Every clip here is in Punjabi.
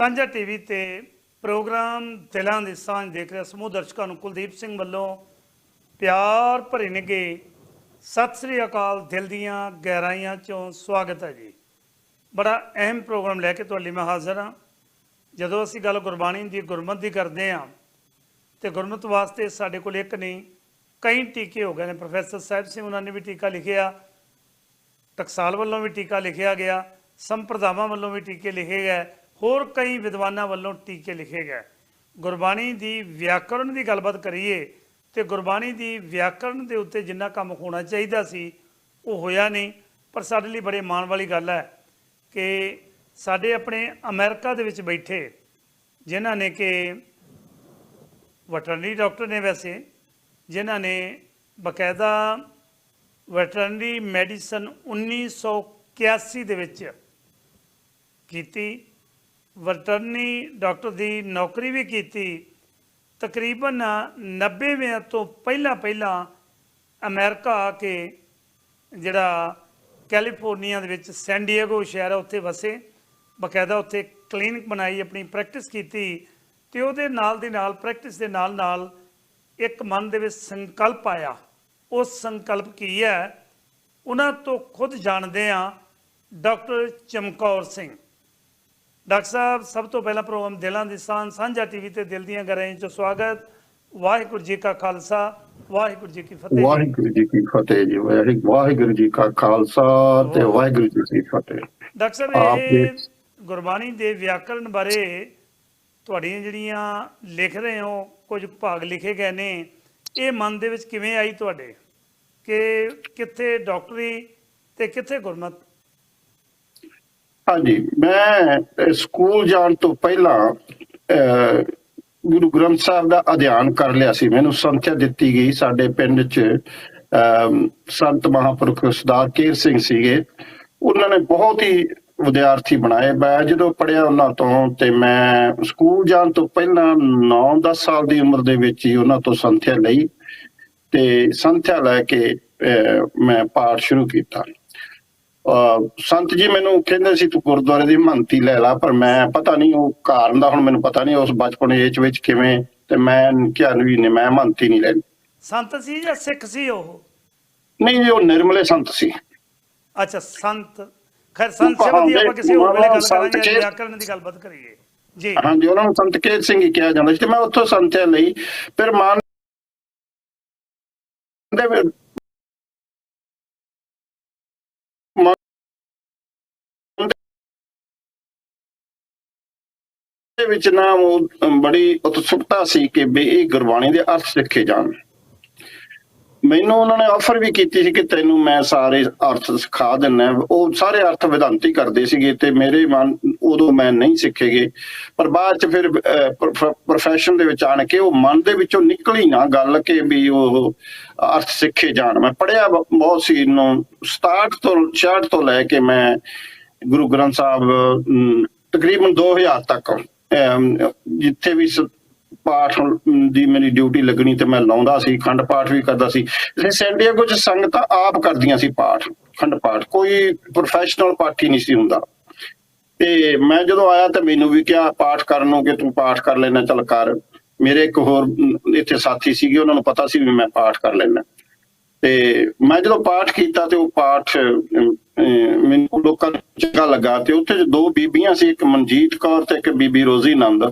ਸਾਂਝਾ ਟੀਵੀ ਤੇ ਪ੍ਰੋਗਰਾਮ ਦਿਲਾਂ ਦੀ ਸਾਂਝ ਦੇਖ ਰਿਹਾ ਸਮੂਹ ਦਰਸ਼ਕਾਂ ਨੂੰ ਕੁਲਦੀਪ ਸਿੰਘ ਵੱਲੋਂ ਪਿਆਰ ਭਰੇ ਨਿੱਘੇ ਸਤਿ ਸ੍ਰੀ ਅਕਾਲ ਦਿਲ ਦੀਆਂ ਗਹਿਰਾਈਆਂ ਚੋਂ ਸਵਾਗਤ ਹੈ ਜੀ। ਬੜਾ ਅਹਿਮ ਪ੍ਰੋਗਰਾਮ ਲੈ ਕੇ ਤੁਹਾਡੇ ਲਈ ਮੈਂ ਹਾਜ਼ਰ ਹਾਂ। ਜਦੋਂ ਅਸੀਂ ਗੱਲ ਗੁਰਬਾਣੀ ਦੀ ਗੁਰਮਤ ਦੀ ਕਰਦੇ ਹਾਂ, ਤੇ ਗੁਰਮਤ ਵਾਸਤੇ ਸਾਡੇ ਕੋਲ ਇੱਕ ਨਹੀਂ, ਕਈ ਟੀਕੇ ਹੋ ਗਏ ਨੇ। ਪ੍ਰੋਫੈਸਰ ਸਾਹਿਬ ਸਿੰਘ ਉਹਨਾਂ ਨੇ ਵੀ ਟੀਕਾ ਲਿਖਿਆ, ਟਕਸਾਲ ਵੱਲੋਂ ਵੀ ਟੀਕਾ ਲਿਖਿਆ ਗਿਆ, ਸੰਪਰਦਾਵਾਂ ਵੱਲੋਂ ਵੀ ਟੀਕੇ ਲਿਖੇ ਗਏ। ਹੋਰ ਕਈ ਵਿਦਵਾਨਾਂ ਵੱਲੋਂ ਟੀਕੇ ਲਿਖੇ ਗਏ। ਗੁਰਬਾਣੀ ਦੀ ਵਿਆਕਰਣ ਦੀ ਗੱਲਬਾਤ ਕਰੀਏ ਤੇ ਗੁਰਬਾਣੀ ਦੀ ਵਿਆਕਰਣ ਦੇ ਉੱਤੇ ਜਿੰਨਾ ਕੰਮ ਹੋਣਾ ਚਾਹੀਦਾ ਸੀ, ਉਹ ਹੋਇਆ ਨਹੀਂ। ਪਰ ਸਾਡੇ ਲਈ ਬੜੇ ਮਾਣ ਵਾਲੀ ਗੱਲ ਹੈ ਕਿ ਸਾਡੇ ਆਪਣੇ ਅਮਰੀਕਾ ਦੇ ਵਿੱਚ ਬੈਠੇ, ਜਿਨ੍ਹਾਂ ਨੇ ਕਿ ਵੈਟਰਨਰੀ ਡਾਕਟਰ ਨੇ ਵੈਸੇ, ਜਿਨ੍ਹਾਂ ਨੇ ਬਕਾਇਦਾ ਵੈਟਰਨਰੀ ਮੈਡੀਸਨ 1981 ਦੇ ਵਿੱਚ ਕੀਤੀ। ਵਰਟਰਨੀ ਡਾਕਟਰ ਦੀ ਨੌਕਰੀ ਵੀ ਕੀਤੀ, ਤਕਰੀਬਨ 90ਵੇਂ ਤੋਂ ਪਹਿਲਾਂ ਪਹਿਲਾਂ ਅਮਰੀਕਾ ਆ ਕੇ ਜਿਹੜਾ ਕੈਲੀਫੋਰਨੀਆ ਦੇ ਵਿੱਚ ਸੈਨ ਡਿਏਗੋ ਸ਼ਹਿਰ ਹੈ ਉੱਥੇ ਵਸੇ, ਬਕਾਇਦਾ ਉੱਥੇ ਕਲੀਨਿਕ ਬਣਾਈ, ਆਪਣੀ ਪ੍ਰੈਕਟਿਸ ਕੀਤੀ ਤੇ ਉਹਦੇ ਨਾਲ ਦੀ ਨਾਲ, ਪ੍ਰੈਕਟਿਸ ਦੇ ਨਾਲ ਨਾਲ ਇੱਕ ਮਨ ਦੇ ਵਿੱਚ ਸੰਕਲਪ ਆਇਆ। ਉਹ ਸੰਕਲਪ ਕੀ ਹੈ? ਉਹਨਾਂ ਤੋਂ ਖੁਦ ਜਾਣਦੇ ਆ ਡਾਕਟਰ ਚਮਕੌਰ ਸਿੰਘ। ਡਾਕਟਰ ਸਾਹਿਬ ਸਭ ਤੋਂ ਪਹਿਲਾਂ ਪ੍ਰੋਗਰਾਮ ਦਿਲਾਂ ਦੀ ਸਾਂਝ ਸਾਂਝਾ ਟੀਵੀ ਤੇ ਦਿਲ ਦੀਆਂ ਗਹਿਰਾਈਆਂ 'ਚ ਸਵਾਗਤ। ਵਾਹਿਗੁਰੂ ਜੀ ਕਾ ਖਾਲਸਾ ਵਾਹਿਗੁਰੂ ਜੀ ਕੀ ਫਤਿਹ। ਵਾਹਿਗੁਰੂ ਜੀ ਕੀ ਫਤਿਹ ਜੀ ਵਾਹਿ- ਵਾਹਿਗੁਰੂ ਜੀ ਕਾ ਖਾਲਸਾ ਤੇ ਵਾਹਿਗੁਰੂ ਜੀ ਕੀ ਫਤਿਹ। ਡਾਕਟਰ ਸਾਹਿਬ ਇਹ ਗੁਰਬਾਣੀ ਦੇ ਵਿਆਕਰਣ ਬਾਰੇ ਤੁਹਾਡੀਆਂ ਜਿਹੜੀਆਂ ਲਿਖ ਰਹੇ ਹੋ ਕੁਝ ਭਾਗ ਲਿਖੇ ਗਏ ਨੇ ਇਹ ਮਨ ਦੇ ਵਿੱਚ ਕਿਵੇਂ ਆਈ ਤੁਹਾਡੇ? ਕਿ ਕਿੱਥੇ ਡਾਕਟਰੀ ਤੇ ਕਿੱਥੇ ਗੁਰਮਤ? ਹਾਂਜੀ ਮੈਂ ਸਕੂਲ ਜਾਣ ਤੋਂ ਪਹਿਲਾਂ ਅਹ, ਗੁਰੂ ਗ੍ਰੰਥ ਸਾਹਿਬ ਦਾ ਅਧਿਐਨ ਕਰ ਲਿਆ ਸੀ। ਮੈਨੂੰ ਸੰਥਿਆ ਦਿੱਤੀ ਗਈ ਸਾਡੇ ਪਿੰਡ 'ਚ ਅਮ, ਸੰਤ ਮਹਾਂਪੁਰਖ ਸਰਦਾਰ ਕੇਰ ਸਿੰਘ ਸੀਗੇ। ਉਹਨਾਂ ਨੇ ਬਹੁਤ ਹੀ ਵਿਦਿਆਰਥੀ ਬਣਾਏ। ਮੈਂ ਜਦੋਂ ਪੜਿਆ ਉਹਨਾਂ ਤੋਂ ਤੇ ਮੈਂ ਸਕੂਲ ਜਾਣ ਤੋਂ ਪਹਿਲਾਂ 9-10 ਸਾਲ ਦੀ ਉਮਰ ਦੇ ਵਿੱਚ ਹੀ ਉਹਨਾਂ ਤੋਂ ਸੰਥਿਆ ਲਈ ਤੇ ਸੰਥਿਆ ਲੈ ਕੇ ਅਹ, ਮੈਂ ਪਾਠ ਸ਼ੁਰੂ ਕੀਤਾ। ਸੰਤ ਜੀ ਮੈਨੂੰ ਕਹਿੰਦੇ ਸੀ ਤੂੰ ਗੁਰਦੁਆਰੇ ਦੀ ਮਹੰਤੀ ਲੈ ਲਾ ਪਰ ਮੈਂ ਪਤਾ ਨਹੀਂ ਉਹ ਕਾਰਨ ਦਾ ਹੁਣ ਮੈਨੂੰ ਪਤਾ ਨਹੀਂ ਉਸ ਬਚਪਨ ਏਜ ਵਿੱਚ ਕਿਵੇਂ ਤੇ ਮੈਂ ਕਿਹਾ ਵੀ ਨਹੀਂ ਮੈਂ ਮਹੰਤੀ ਨਹੀਂ ਲੈਣੀ ਸੰਤ ਸੀ ਜਾਂ ਸਿੱਖ ਸੀ ਉਹ? ਨਹੀਂ ਜੀ ਉਹ ਨਿਰਮਲੇ ਸੰਤ ਸੀ। ਅੱਛਾ ਸੰਤ। ਖੈਰ ਸੰਤ ਸ਼ਬਦ ਦੀ ਆਪਾਂ ਕਿਸੇ ਹੋਰ ਵੇਲੇ ਗੱਲ ਕਰਾਂਗੇ ਕੇ- ਵਿਆਕਰਣ ਦੀ ਗੱਲਬਾਤ ਕਰੀਏ। ਜੀ। ਹਾਂਜੀ ਉਹਨਾਂ ਨੂੰ ਸੰਤ ਕੇਤ ਸਿੰਘ ਹੀ ਕਿਹਾ ਜਾਂਦਾ ਸੀ ਤੇ ਮੈਂ ਉੱਥੋਂ ਸੰਥਿਆ ਲਈ। ਫਿਰ ਮਨ ਦੇ ਦੇ ਵਿੱਚ ਨਾ ਉਹ ਬੜੀ ਉਤਸੁਕਤਾ ਸੀ ਕਿ ਵੀ ਇਹ ਗੁਰਬਾਣੀ ਦੇ ਅਰਥ ਸਿੱਖੇ ਜਾਣ। ਮੈਨੂੰ ਉਹਨਾਂ ਨੇ ਆਫਰ ਵੀ ਕੀਤੀ ਸੀ ਕਿ ਤੈਨੂੰ ਮੈਂ ਸਾਰੇ ਅਰਥ ਸਿਖਾ ਦਿੰਨਾ ਉਹ ਸਾਰੇ ਅਰਥ ਵਿਧਾਂਤੀ ਕਰਦੇ ਸੀਗੇ ਤੇ ਮੇਰੇ ਮਨ ਉਦੋਂ ਮੈਂ ਨਹੀਂ ਸਿੱਖੇਗੇ। ਪਰ ਬਾਅਦ ਚ ਫਿਰ ਪ੍ਰੋਫੈਸ਼ਨ ਦੇ ਵਿੱਚ ਆਣ ਕੇ ਉਹ ਮਨ ਦੇ ਵਿੱਚੋਂ ਨਿਕਲੀ ਨਾ ਗੱਲ ਕਿ ਵੀ ਉਹ ਅਰਥ ਸਿੱਖੇ ਜਾਣ। ਮੈਂ ਪੜਿਆ ਬਹੁਤ ਸੀ ਨੂੰ 67 ਤੋਂ 66 ਤੋਂ ਲੈ ਕੇ ਮੈਂ ਗੁਰੂ ਗ੍ਰੰਥ ਸਾਹਿਬ ਤਕਰੀਬਨ 2000 ਤੱਕ ਅਮ, ਜਿੱਥੇ ਵੀ ਪਾਠ ਦੀ ਮੇਰੀ ਡਿਊਟੀ ਲੱਗਣੀ ਤੇ ਮੈਂ ਲਾਉਂਦਾ ਸੀ, ਖੰਡ ਪਾਠ ਵੀ ਕਰਦਾ ਸੀ। ਤੇ ਸੈਂਡੀਆਗੋ ਚ ਸੰਗਤਾਂ ਆਪ ਕਰਦੀਆਂ ਸੀ ਪਾਠ, ਖੰਡ ਪਾਠ। ਕੋਈ ਪ੍ਰੋਫੈਸ਼ਨਲ ਪਾਠੀ ਨਹੀਂ ਸੀ ਹੁੰਦਾ। ਤੇ ਮੈਂ ਜਦੋਂ ਆਇਆ ਤਾਂ ਮੈਨੂੰ ਵੀ ਕਿਹਾ, ਪਾਠ ਕਰਨ ਨੂੰ ਕਿ ਤੂੰ ਪਾਠ ਕਰ ਲੈਣਾ ਚੱਲ ਕਰ। ਮੇਰੇ ਇੱਕ ਹੋਰ ਇੱਥੇ ਸਾਥੀ ਸੀਗੇ, ਉਹਨਾਂ ਨੂੰ ਪਤਾ ਸੀ ਵੀ ਮੈਂ ਪਾਠ ਕਰ ਲੈਣਾ ਤੇ ਮੈਂ ਜਦੋਂ ਪਾਠ ਕੀਤਾ ਤੇ ਉਹ ਪਾਠ ਮੈਨੂੰ ਲੋਕਾਂ ਨੂੰ ਚੰਗਾ ਲੱਗਾ ਤੇ ਉੱਥੇ ਜੋ ਦੋ ਬੀਬੀਆਂ ਸੀ ਇੱਕ ਮਨਜੀਤ ਕੌਰ ਤੇ ਇੱਕ ਬੀਬੀ ਰੋਜ਼ੀ ਨੰਦ।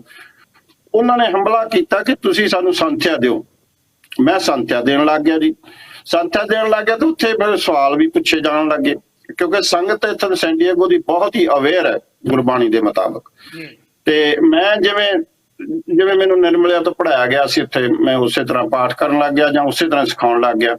ਉਹਨਾਂ ਨੇ ਹਮਲਾ ਕੀਤਾ ਕਿ ਤੁਸੀਂ ਸਾਨੂੰ ਸੰਥਿਆ ਦਿਓ। ਮੈਂ ਸੰਥਿਆ ਦੇਣ ਲੱਗ ਗਿਆ ਜੀ। ਸੰਥਿਆ ਦੇਣ ਲੱਗ ਗਿਆ ਤਾਂ ਉੱਥੇ ਮੇਰੇ ਸਵਾਲ ਵੀ ਪੁੱਛੇ ਜਾਣ ਲੱਗੇ ਕਿਉਂਕਿ ਸੰਗਤ ਇੱਥੇ ਸੈਂਡੀਏਗੋ ਦੀ ਬਹੁਤ ਹੀ ਅਵੇਅਰ ਹੈ ਗੁਰਬਾਣੀ ਦੇ ਮੁਤਾਬਕ। ਤੇ ਮੈਂ ਜਿਵੇਂ ਜਿਵੇਂ ਮੈਨੂੰ ਨਿਰਮਲਿਆ ਤੋਂ ਪੜਾਇਆ ਗਿਆ ਸੀ ਉੱਥੇ ਮੈਂ ਉਸੇ ਤਰ੍ਹਾਂ ਪਾਠ ਕਰਨ ਲੱਗ ਗਿਆ ਜਾਂ ਉਸੇ ਤਰ੍ਹਾਂ ਸਿਖਾਉਣ ਲੱਗ ਗਿਆ।